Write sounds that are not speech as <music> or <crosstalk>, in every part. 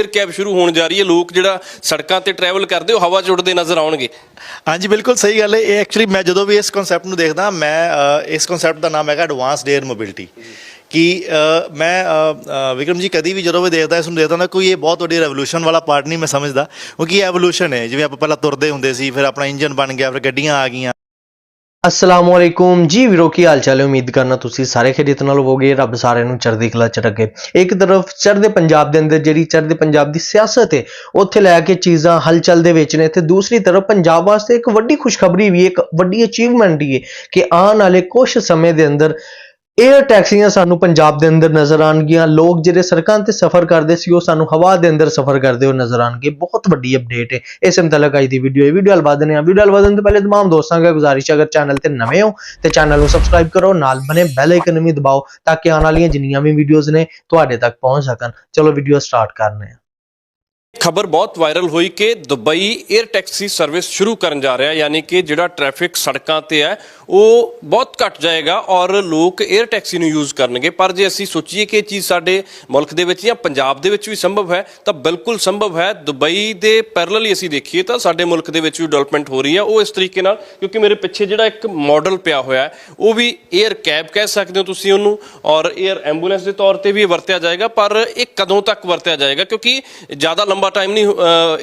ਫਿਰ ਕੈਬ ਸ਼ੁਰੂ ਹੋਣ ਜਾ ਰਹੀ ਹੈ। ਲੋਕ ਜਿਹੜਾ ਸੜਕਾਂ ਤੇ ਟਰੈਵਲ ਕਰਦੇ, ਉਹ ਹਵਾ 'ਚ ਉੱਡਦੇ ਨਜ਼ਰ ਆਉਣਗੇ। ਹਾਂਜੀ, ਬਿਲਕੁਲ ਸਹੀ ਗੱਲ ਹੈ। ਇਹ ਐਕਚੁਅਲੀ ਮੈਂ ਜਦੋਂ ਵੀ ਇਸ ਕਨਸੈਪਟ ਨੂੰ ਦੇਖਦਾ, ਮੈਂ ਇਸ ਕਨਸੈਪਟ ਦਾ ਨਾਮ ਹੈਗਾ ਐਡਵਾਂਸਡ 에ਅਰ ਮੋਬਿਲਿਟੀ ਕਿ ਮੈਂ ਵਿਕਰਮ ਜੀ ਕਦੀ ਵੀ ਜਦੋਂ ਵੀ ਦੇਖਦਾ, ਇਸ ਨੂੰ ਦੇਖਦਾ ਨਾ ਕੋਈ ਇਹ ਬਹੁਤ ਵੱਡੀ ਰੈਵੋਲੂਸ਼ਨ ਵਾਲਾ ਪਾਰਟ ਨਹੀਂ ਮੈਂ ਸਮਝਦਾ। ਕਿਉਂਕਿ ਇਹ ਐਵੋਲੂਸ਼ਨ ਹੈ। ਜਿਵੇਂ ਆਪਾਂ ਪਹਿਲਾਂ ਤੁਰਦੇ ਹੁੰਦੇ ਸੀ, ਫਿਰ ਆਪਣਾ ਇੰਜਨ ਬਣ ਗਿਆ, ਫਿਰ ਗੱਡੀਆਂ ਆ ਗਈਆਂ। ਅਸਲਾਮ ਵਾਲੇਕੁਮ ਜੀ ਵੀਰੋ, ਕੀ ਹਾਲ ਚਾਲ ਹੈ? ਉਮੀਦ ਕਰਨਾ ਤੁਸੀਂ ਸਾਰੇ ਖੇਡੀਤ ਨਾਲ ਹੋਵੋਗੇ। ਰੱਬ ਸਾਰਿਆਂ ਨੂੰ ਚੜ੍ਹਦੀ ਕਲਾ ਚ ਰੱਖੇ। ਇੱਕ ਤਰਫ ਚੜ੍ਹਦੇ ਪੰਜਾਬ ਦੇ ਅੰਦਰ ਜਿਹੜੀ ਚੜ੍ਹਦੇ ਪੰਜਾਬ ਦੀ ਸਿਆਸਤ ਹੈ, ਉੱਥੇ ਲੈ ਕੇ ਚੀਜ਼ਾਂ ਹਲਚਲ ਦੇ ਵਿੱਚ ਨੇ। ਤੇ ਦੂਸਰੀ ਤਰਫ ਪੰਜਾਬ ਵਾਸਤੇ ਇੱਕ ਵੱਡੀ ਖੁਸ਼ਖਬਰੀ ਵੀ, ਇੱਕ ਵੱਡੀ ਅਚੀਵਮੈਂਟ ਵੀ ਹੈ ਕਿ ਆਉਣ ਵਾਲੇ ਕੁਝ ਸਮੇਂ ਦੇ ਅੰਦਰ ਏਅਰ ਟੈਕਸੀਆਂ ਸਾਨੂੰ ਪੰਜਾਬ ਦੇ ਅੰਦਰ ਨਜ਼ਰ ਆਣਗੀਆਂ ਲੋਕ ਜਿਹੜੇ ਸੜਕਾਂ ਤੇ ਸਫ਼ਰ ਕਰਦੇ ਸੀ, ਉਹ ਸਾਨੂੰ ਹਵਾ ਦੇ ਅੰਦਰ ਸਫ਼ਰ ਕਰਦੇ ਹੋਏ ਨਜ਼ਰ ਆਣਗੇ ਬਹੁਤ ਵੱਡੀ ਅਪਡੇਟ ਹੈ। ਇਸ ਮੁਤਲਕ ਅੱਜ ਦੀ ਵੀਡੀਓ ਇਹ ਵੀਡੀਓ ਲਵਾਦਨੇ ਆ ਵੀਡੀਓ ਲਵਾਦਨ ਤੋਂ ਪਹਿਲੇ ਤਮਾਮ ਦੋਸਤਾਂ ਦਾ ਗੁਜ਼ਾਰਿਸ਼ ਅਗਰ ਚੈਨਲ ਤੇ ਨਵੇਂ ਹੋ, ਤੇ ਚੈਨਲ ਨੂੰ ਸਬਸਕ੍ਰਾਈਬ ਕਰੋ। ਨਾਲ ਬਨੇ ਬੈਲ ਆਈਕਨ ਵੀ ਦਬਾਓ, ਤਾਂ ਕਿ ਆਉਣ ਵਾਲੀਆਂ ਜਿੰਨੀਆਂ ਵੀ ਵੀਡੀਓਜ਼ ਨੇ, ਤੁਹਾਡੇ ਤੱਕ ਪਹੁੰਚ ਸਕਣ। ਚਲੋ ਵੀਡੀਓ ਸਟਾਰਟ ਕਰਨੇ ਆ ਖਬਰ ਬਹੁਤ ਵਾਇਰਲ ਹੋਈ ਕਿ ਦੁਬਈ 에ਅਰ ਟੈਕਸੀ ਸਰਵਿਸ ਸ਼ੁਰੂ ਕਰਨ ਜਾ ਰਿਹਾ ਯਾਨੀ ਕਿ ਜਿਹੜਾ ਟ੍ਰੈਫਿਕ ਸੜਕਾਂ ਤੇ ਹੈ, ਉਹ ਬਹੁਤ ਘਟ ਜਾਏਗਾ ਔਰ ਲੋਕ 에ਅਰ ਟੈਕਸੀ ਨੂੰ ਯੂਜ਼ ਕਰਨਗੇ। ਪਰ ਜੇ ਅਸੀਂ ਸੋਚੀਏ ਕਿ ਇਹ ਚੀਜ਼ ਸਾਡੇ ਮੁਲਕ ਦੇ ਵਿੱਚ ਜਾਂ ਪੰਜਾਬ ਦੇ ਵਿੱਚ ਵੀ ਸੰਭਵ ਹੈ, ਤਾਂ ਬਿਲਕੁਲ ਸੰਭਵ ਹੈ। ਦੁਬਈ ਦੇ ਪੈਰਲਲ ਹੀ ਅਸੀਂ ਦੇਖੀਏ ਤਾਂ ਸਾਡੇ ਮੁਲਕ ਦੇ ਵਿੱਚ ਵੀ ਡਿਵੈਲਪਮੈਂਟ ਹੋ ਰਹੀ ਹੈ। ਉਹ ਇਸ ਤਰੀਕੇ ਨਾਲ, ਕਿਉਂਕਿ ਮੇਰੇ ਪਿੱਛੇ ਜਿਹੜਾ ਇੱਕ ਮਾਡਲ ਪਿਆ ਹੋਇਆ ਹੈ, ਉਹ ਵੀ 에ਅਰ ਕੈਬ ਕਹਿ ਸਕਦੇ ਹੋ ਤੁਸੀਂ ਉਹਨੂੰ, ਔਰ 에ਅਰ ਐਂਬੂਲੈਂਸ ਦੇ ਤੌਰ ਤੇ ਵੀ ਵਰਤਿਆ ਜਾਏਗਾ, ਪਰ ਇਹ ਕਦੋਂ ਤੱਕ ਵਰਤਿਆ ਜਾਏਗਾ? ਕਿਉਂਕਿ ਜ਼ਿਆਦਾ ਲੰਬਾ ਟਾਈਮ ਨਹੀਂ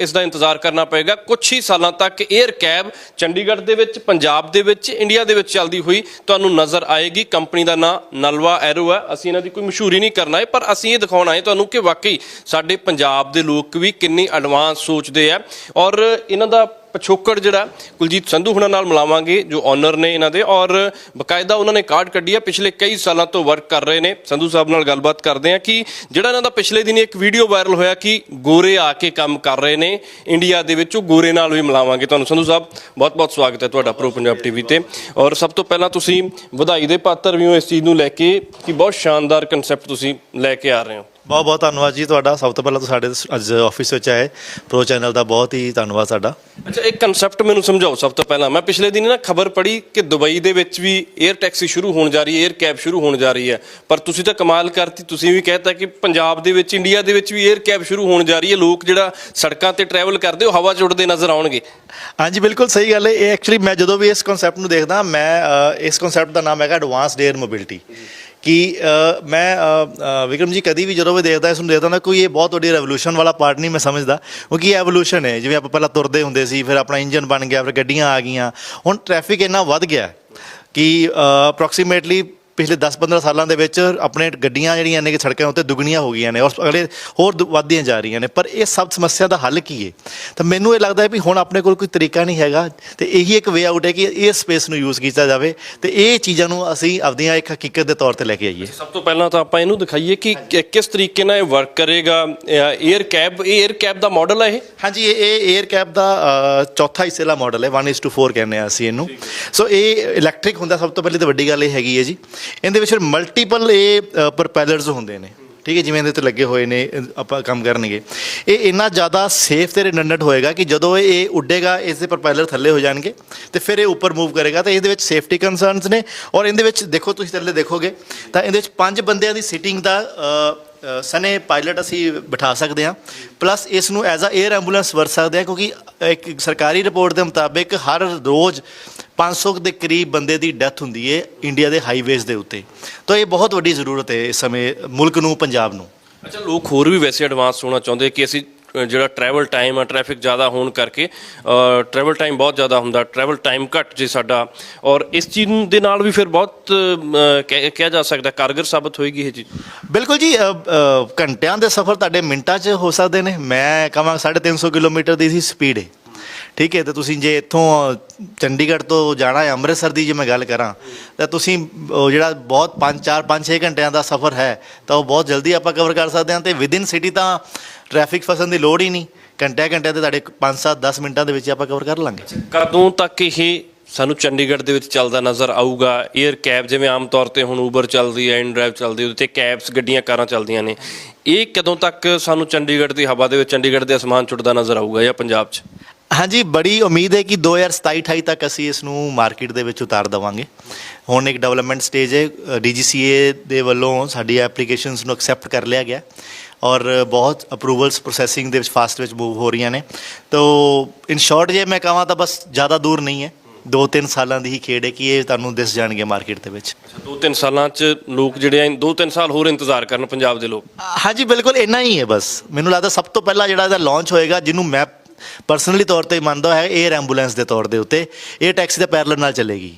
ਇਸ ਦਾ ਇੰਤਜ਼ਾਰ ਕਰਨਾ ਪਏਗਾ। ਕੁਝ ਹੀ ਸਾਲਾਂ ਤੱਕ 에ਅਰ ਕੈਬ ਚੰਡੀਗੜ੍ਹ ਦੇ ਵਿੱਚ, ਪੰਜਾਬ ਦੇ ਵਿੱਚ ਇੰਡੀਆ ਦੇ ਵਿੱਚ ਚੱਲਦੀ ਹੋਈ ਤੁਹਾਨੂੰ ਨਜ਼ਰ ਆਏਗੀ। ਕੰਪਨੀ ਦਾ ਨਾਮ ਨਲਵਾ ਐਰੋ ਹੈ। ਅਸੀਂ ਇਹਨਾਂ ਦੀ ਕੋਈ ਮਸ਼ਹੂਰੀ ਨਹੀਂ ਕਰਨਾ ਹੈ, ਪਰ ਅਸੀਂ ਇਹ ਦਿਖਾਉਣਾ ਹੈ ਤੁਹਾਨੂੰ ਕਿ ਵਾਕਈ ਸਾਡੇ ਪੰਜਾਬ ਦੇ ਲੋਕ ਵੀ ਕਿੰਨੀ ਐਡਵਾਂਸ ਸੋਚਦੇ ਆ। ਔਰ ਇਹਨਾਂ ਦਾ ਪਿਛੋਕੜ ਜਿਹੜਾ ਕੁਲਜੀਤ ਸੰਧੂ ਹੁਣਾਂ ਨਾਲ ਮਿਲਾਵਾਂਗੇ, ਜੋ ਓਨਰ ਨੇ ਇਹਨਾਂ ਦੇ ਔਰ ਬਕਾਇਦਾ ਉਹਨਾਂ ਨੇ ਕਾਰਡ ਕੱਢੀ ਆ, ਪਿਛਲੇ ਕਈ ਸਾਲਾਂ ਤੋਂ ਵਰਕ ਕਰ ਰਹੇ ਨੇ। ਸੰਧੂ ਸਾਹਿਬ ਨਾਲ ਗੱਲਬਾਤ ਕਰਦੇ ਆ ਕਿ ਜਿਹੜਾ ਇਹਨਾਂ ਦਾ ਪਿਛਲੇ ਦਿਨੀ ਇੱਕ ਵੀਡੀਓ ਵਾਇਰਲ ਹੋਇਆ ਕਿ ਗੋਰੇ ਆ ਕੇ ਕੰਮ ਕਰ ਰਹੇ ਨੇ ਇੰਡੀਆ ਦੇ ਵਿੱਚ, ਉਹ ਗੋਰੇ ਨਾਲ ਵੀ ਮਿਲਾਵਾਂਗੇ ਤੁਹਾਨੂੰ। ਸੰਧੂ ਸਾਹਿਬ, ਬਹੁਤ-ਬਹੁਤ ਸਵਾਗਤ ਹੈ ਤੁਹਾਡਾ ਪ੍ਰੋ ਪੰਜਾਬ ਟੀਵੀ ਤੇ। ਔਰ ਸਭ ਤੋਂ ਪਹਿਲਾਂ ਤੁਸੀਂ ਵਧਾਈ ਦੇ ਪਾਤਰ ਵੀ ਹੋ ਇਸ ਚੀਜ਼ ਨੂੰ ਲੈ ਕੇ, ਕਿ ਬਹੁਤ ਸ਼ਾਨਦਾਰ ਕਨਸੈਪਟ ਤੁਸੀਂ ਲੈ ਕੇ ਆ ਰਹੇ ਹੋ। ਬਹੁਤ ਬਹੁਤ ਧੰਨਵਾਦ ਜੀ ਤੁਹਾਡਾ। ਸਭ ਤੋਂ ਪਹਿਲਾਂ ਤਾਂ ਸਾਡੇ ਅੱਜ ਆਫਿਸ ਵਿੱਚ ਆਏ। ਪ੍ਰੋ ਚੈਨਲ ਦਾ ਬਹੁਤ ਹੀ ਧੰਨਵਾਦ ਸਾਡਾ। ਅੱਛਾ ਇੱਕ ਕਨਸੈਪਟ ਮੈਨੂੰ ਸਮਝਾਓ ਸਭ ਤੋਂ ਪਹਿਲਾਂ। ਮੈਂ ਪਿਛਲੇ ਦਿਨ ਨਾ ਖਬਰ ਪੜ੍ਹੀ ਕਿ ਦੁਬਈ ਦੇ ਵਿੱਚ ਵੀ 에ਅਰ ਟੈਕਸੀ ਸ਼ੁਰੂ ਹੋਣ ਜਾ ਰਹੀ ਹੈ 에ਅਰ ਕੈਬ ਸ਼ੁਰੂ ਹੋਣ ਜਾ ਰਹੀ ਹੈ। ਪਰ ਤੁਸੀਂ ਤਾਂ ਕਮਾਲ ਕਰਤੀ ਤੁਸੀਂ ਵੀ ਕਹਿਤਾ ਕਿ ਪੰਜਾਬ ਦੇ ਵਿੱਚ ਇੰਡੀਆ ਦੇ ਵਿੱਚ ਵੀ 에ਅਰ ਕੈਬ ਸ਼ੁਰੂ ਹੋਣ ਜਾ ਰਹੀ ਹੈ। ਲੋਕ ਜਿਹੜਾ ਸੜਕਾਂ ਤੇ ਟਰੈਵਲ ਕਰਦੇ ਉਹ ਹਵਾ 'ਚ ਨਜ਼ਰ ਆਉਣਗੇ। ਹਾਂਜੀ ਬਿਲਕੁਲ ਸਹੀ ਗੱਲ ਹੈ। ਇਹ ਐਕਚੁਅਲੀ ਮੈਂ ਜਦੋਂ ਵੀ ਇਸ ਕਨਸੈਪਟ ਨੂੰ ਦੇਖਦਾ ਮੈਂ ਇਸ ਕਨਸੈਪਟ ਦਾ ਨਾਮ ਹੈਗਾ ਐਡਵਾਂਸਡ 에ਅਰ ਮੋਬਿਲਟੀ ਕਿ ਮੈਂ ਵਿਕਰਮ ਜੀ ਕਦੀ ਵੀ ਜਦੋਂ ਵੀ ਦੇਖਦਾ, ਇਸ ਨੂੰ ਦੇਖਦਾ ਨਾ ਕੋਈ ਇਹ ਬਹੁਤ ਵੱਡੀ ਰੈਵੋਲੂਸ਼ਨ ਵਾਲਾ ਪਾਰਟ ਨਹੀਂ ਮੈਂ ਸਮਝਦਾ। ਕਿਉਂਕਿ ਇਹ ਐਵੋਲੂਸ਼ਨ ਹੈ, ਜਿਵੇਂ ਆਪਾਂ ਪਹਿਲਾਂ ਤੁਰਦੇ ਹੁੰਦੇ ਸੀ, ਫਿਰ ਆਪਣਾ ਇੰਜਨ ਬਣ ਗਿਆ, ਫਿਰ ਗੱਡੀਆਂ ਆ ਗਈਆਂ। ਹੁਣ ਟ੍ਰੈਫਿਕ ਇੰਨਾ ਵੱਧ ਗਿਆ ਕਿ ਅਪਰੋਕਸੀਮੇਟਲੀ ਪਿਛਲੇ 10-15 ਸਾਲਾਂ ਦੇ ਵਿੱਚ ਆਪਣੇ ਗੱਡੀਆਂ ਜਿਹੜੀਆਂ ਨੇ ਕਿ ਸੜਕਾਂ ਉੱਤੇ ਦੁੱਗਣੀਆਂ ਹੋ ਗਈਆਂ ਨੇ ਔਰ ਅਗਲੇ ਹੋਰ ਵੱਧਦੀਆਂ ਜਾ ਰਹੀਆਂ ਨੇ ਪਰ ਇਹ ਸਭ ਸਮੱਸਿਆ ਦਾ ਹੱਲ ਕੀ ਹੈ ਤਾਂ ਮੈਨੂੰ ਇਹ ਲੱਗਦਾ ਹੈ ਵੀ ਹੁਣ ਆਪਣੇ ਕੋਲ ਕੋਈ ਤਰੀਕਾ ਨਹੀਂ ਹੈਗਾ ਤੇ ਇਹੀ ਇੱਕ ਵੇ ਆਊਟ ਹੈ ਕਿ ਇਹ ਸਪੇਸ ਨੂੰ ਯੂਜ਼ ਕੀਤਾ ਜਾਵੇ ਤੇ ਇਹ ਚੀਜ਼ਾਂ ਨੂੰ ਅਸੀਂ ਆਪਦੀਆਂ ਇੱਕ ਹਕੀਕਤ ਦੇ ਤੌਰ ਤੇ ਲੈ ਕੇ ਆਈਏ। ਸਭ ਤੋਂ ਪਹਿਲਾਂ ਤਾਂ ਆਪਾਂ ਇਹਨੂੰ ਦਿਖਾਈਏ ਕਿ ਕਿਸ ਤਰੀਕੇ ਨਾਲ ਇਹ ਵਰਕ ਕਰੇਗਾ ਏਅਰ ਕੈਬ ਇਹ 에ਅਰ ਕੈਬ ਦਾ ਮਾਡਲ ਹੈ ਇਹ? ਹਾਂਜੀ ਇਹ ਇਹ ਏਅਰ ਕੈਬ ਦਾ ਚੌਥਾ ਹਿੱਸੇ ਦਾ ਮਾਡਲ ਹੈ 1:4 ਕਹਿੰਦੇ ਆ ਅਸੀਂ ਇਹਨੂੰ। ਸੋ ਇਹ ਇਲੈਕਟ੍ਰਿਕ ਹੁੰਦਾ ਸਭ ਤੋਂ ਪਹਿਲੇ ਤਾਂ ਵੱਡੀ ਗੱਲ ਇਹ ਹੈਗੀ ਹੈ ਜੀ। ਇਹਦੇ ਵਿੱਚ ਮਲਟੀਪਲ ਇਹ ਪ੍ਰੋਪੈਲਰਸ ਹੁੰਦੇ ਨੇ। ਠੀਕ ਹੈ, ਜਿਵੇਂ ਇਹਦੇ ਤੇ ਲੱਗੇ ਹੋਏ ਨੇ ਆਪਾਂ ਕੰਮ ਕਰਨਗੇ। ਇਹ ਇੰਨਾ ਜ਼ਿਆਦਾ ਸੇਫ ਤੇ ਰਿਡੰਡੈਂਟ ਹੋਏਗਾ ਕਿ ਜਦੋਂ ਇਹ ਉੱਡੇਗਾ, ਇਸ ਦੇ ਪ੍ਰੋਪੈਲਰ ਥੱਲੇ ਹੋ ਜਾਣਗੇ ਤੇ ਫਿਰ ਇਹ ਉੱਪਰ ਮੂਵ ਕਰੇਗਾ ਤਾਂ ਇਹਦੇ ਵਿੱਚ ਸੇਫਟੀ ਕੰਸਰਨਸ ਨੇ। ਔਰ ਇਹਦੇ ਵਿੱਚ ਦੇਖੋ, ਤੁਸੀਂ ਥੱਲੇ ਦੇਖੋਗੇ, ਤਾਂ ਇਹਦੇ ਵਿੱਚ ਪੰਜ ਬੰਦਿਆਂ ਦੀ ਸੀਟਿੰਗ ਦਾ ਸਨੇ ਪਾਇਲਟ ਅਸੀਂ ਬਿਠਾ ਸਕਦੇ ਹਾਂ। ਪਲੱਸ ਇਸ ਨੂੰ ਐਜ਼ ਅ 에ਅਰ ਐਂਬੂਲੈਂਸ ਵਰਤ ਸਕਦੇ ਹਾਂ, ਕਿਉਂਕਿ ਇੱਕ ਸਰਕਾਰੀ ਰਿਪੋਰਟ ਦੇ ਮੁਤਾਬਿਕ ਹਰ ਰੋਜ਼ 500 ਦੇ ਕਰੀਬ ਬੰਦੇ ਦੀ ਡੈਥ ਹੁੰਦੀ ਹੈ ਇੰਡੀਆ ਦੇ ਹਾਈਵੇਜ਼ ਦੇ ਉੱਤੇ। ਤਾਂ ਇਹ ਬਹੁਤ ਵੱਡੀ ਜ਼ਰੂਰਤ ਹੈ ਇਸ ਸਮੇਂ ਮੁਲਕ ਨੂੰ ਪੰਜਾਬ ਨੂੰ। ਅੱਛਾ ਲੋਕ ਹੋਰ ਵੀ ਵੈਸੇ ਐਡਵਾਂਸ ਹੋਣਾ ਚਾਹੁੰਦੇ ਕਿ ਅਸੀਂ ਜਿਹੜਾ ਟਰੈਵਲ ਟਾਈਮ ਆ ਟ੍ਰੈਫਿਕ ਜ਼ਿਆਦਾ ਹੋਣ ਕਰਕੇ ਟਰੈਵਲ ਟਾਈਮ ਬਹੁਤ ਜ਼ਿਆਦਾ ਹੁੰਦਾ ਟਰੈਵਲ ਟਾਈਮ ਘੱਟ ਜੇ ਸਾਡਾ। ਔਰ ਇਸ ਚੀਜ਼ ਦੇ ਨਾਲ ਵੀ ਫਿਰ ਬਹੁਤ ਕਹਿ- ਜਾ ਸਕਦਾ ਕਾਰਗਰ ਸਾਬਤ ਹੋਏਗੀ ਇਹ ਚੀਜ਼। ਬਿਲਕੁਲ ਜੀ ਘੰਟਿਆਂ ਦੇ ਸਫ਼ਰ ਤੁਹਾਡੇ ਮਿੰਟਾਂ 'ਚ ਹੋ ਸਕਦੇ ਨੇ। ਮੈਂ ਕਹਾਂ 350 ਕਿਲੋਮੀਟਰ ਦੀ ਸੀ ਸਪੀਡ ਹੈ ਠੀਕ ਹੈ, ਤੇ ਤੁਸੀਂ ਜੇ ਇੱਥੋਂ ਚੰਡੀਗੜ੍ਹ ਤੋਂ ਜਾਣਾ ਹੈ, ਅੰਮ੍ਰਿਤਸਰ ਦੀ ਜੇ ਮੈਂ ਗੱਲ ਕਰਾਂ, ਤਾਂ ਤੁਸੀਂ ਉਹ ਜਿਹੜਾ ਬਹੁਤ 5 4 5 6 ਘੰਟਿਆਂ ਦਾ ਸਫ਼ਰ ਹੈ, ਤਾਂ ਉਹ ਬਹੁਤ ਜਲਦੀ ਆਪਾਂ ਕਵਰ ਕਰ ਸਕਦੇ ਹਾਂ, ਤੇ ਵਿਦਿਨ ਸਿਟੀ ਤਾਂ ਟ੍ਰੈਫਿਕ ਫਸਣ ਦੀ ਲੋੜ ਹੀ ਨਹੀਂ, ਘੰਟਿਆਂ ਘੰਟਿਆਂ ਤੇ ਤੁਹਾਡੇ 5 7 10 ਮਿੰਟਾਂ ਦੇ ਵਿੱਚ ਆਪਾਂ ਕਵਰ ਕਰ ਲਾਂਗੇ। ਕਦੋਂ ਤੱਕ ਇਹ ਸਾਨੂੰ ਚੰਡੀਗੜ੍ਹ ਦੇ ਵਿੱਚ ਚੱਲਦਾ ਨਜ਼ਰ ਆਊਗਾ? 에ਅਰ ਕੈਬ ਜਿਵੇਂ ਆਮ ਤੌਰ ਤੇ ਹੁਣ ਊਬਰ ਚੱਲਦੀ ਹੈ ਇਨਡਰਾਈਵ ਚੱਲਦੀ ਉਹਦੇ ਤੇ ਕੈਬਸ ਗੱਡੀਆਂ, ਕਾਰਾਂ ਚੱਲਦੀਆਂ ਨੇ। ਇਹ ਕਦੋਂ ਤੱਕ ਸਾਨੂੰ ਚੰਡੀਗੜ੍ਹ ਦੀ ਹਵਾ ਦੇ ਵਿੱਚ, ਚੰਡੀਗੜ੍ਹ ਦੇ ਅਸਮਾਨ ਚੁੱਟਦਾ ਨਜ਼ਰ ਆਊਗਾ ਜਾਂ ਪੰਜਾਬ 'ਚ? ਹਾਂਜੀ ਬੜੀ ਉਮੀਦ ਹੈ ਕਿ 2027 28 ਤੱਕ ਅਸੀਂ ਇਸ ਨੂੰ ਮਾਰਕੀਟ ਦੇ ਵਿੱਚ ਉਤਾਰ ਦਵਾਂਗੇ। ਹੁਣ ਇੱਕ ਡਿਵੈਲਪਮੈਂਟ ਸਟੇਜ ਹੈ ਡੀਜੀਸੀਏ ਦੇ ਵੱਲੋਂ ਸਾਡੀ ਐਪਲੀਕੇਸ਼ਨਸ ਨੂੰ ਐਕਸੈਪਟ ਕਰ ਲਿਆ ਗਿਆ ਔਰ ਬਹੁਤ ਅਪਰੂਵਲਸ ਪ੍ਰੋਸੈਸਿੰਗ ਦੇ ਵਿੱਚ ਫਾਸਟ ਵਿੱਚ ਮੂਵ ਹੋ ਰਹੀਆਂ ਨੇ। ਤੋ ਇਨ ਸ਼ਾਰਟ ਜੇ ਮੈਂ ਕਹਾਂ ਤਾਂ ਬਸ ਜ਼ਿਆਦਾ ਦੂਰ ਨਹੀਂ ਹੈ। 2-3 ਸਾਲਾਂ ਦੀ ਹੀ ਖੇਡ ਹੈ ਕਿ ਇਹ ਤੁਹਾਨੂੰ ਦਿਸ ਜਾਣਗੇ ਮਾਰਕੀਟ ਦੇ ਵਿੱਚ। ਦੋ ਤਿੰਨ ਸਾਲਾਂ 'ਚ ਲੋਕ ਜਿਹੜੇ ਆ ਦੋ ਤਿੰਨ ਸਾਲ ਹੋਰ ਇੰਤਜ਼ਾਰ ਕਰਨ ਪੰਜਾਬ ਦੇ ਲੋਕ। ਹਾਂਜੀ ਬਿਲਕੁਲ ਇੰਨਾ ਹੀ ਹੈ ਬਸ। ਮੈਨੂੰ ਲੱਗਦਾ ਸਭ ਤੋਂ ਪਹਿਲਾਂ ਜਿਹੜਾ ਇਹਦਾ ਲਾਂਚ ਹੋਏਗਾ ਜਿਹਨੂੰ ਮੈਂ ਪਰਸਨਲੀ ਤੌਰ ਤੇ ਮੰਨਦਾ ਹੈ ਏਅਰ ਐਂਬੂਲੈਂਸ ਦੇ ਤੌਰ ਦੇ ਉੱਤੇ ਇਹ ਟੈਕਸੀ ਦਾ ਪੈਰਲਲ ਨਾਲ ਚੱਲੇਗੀ।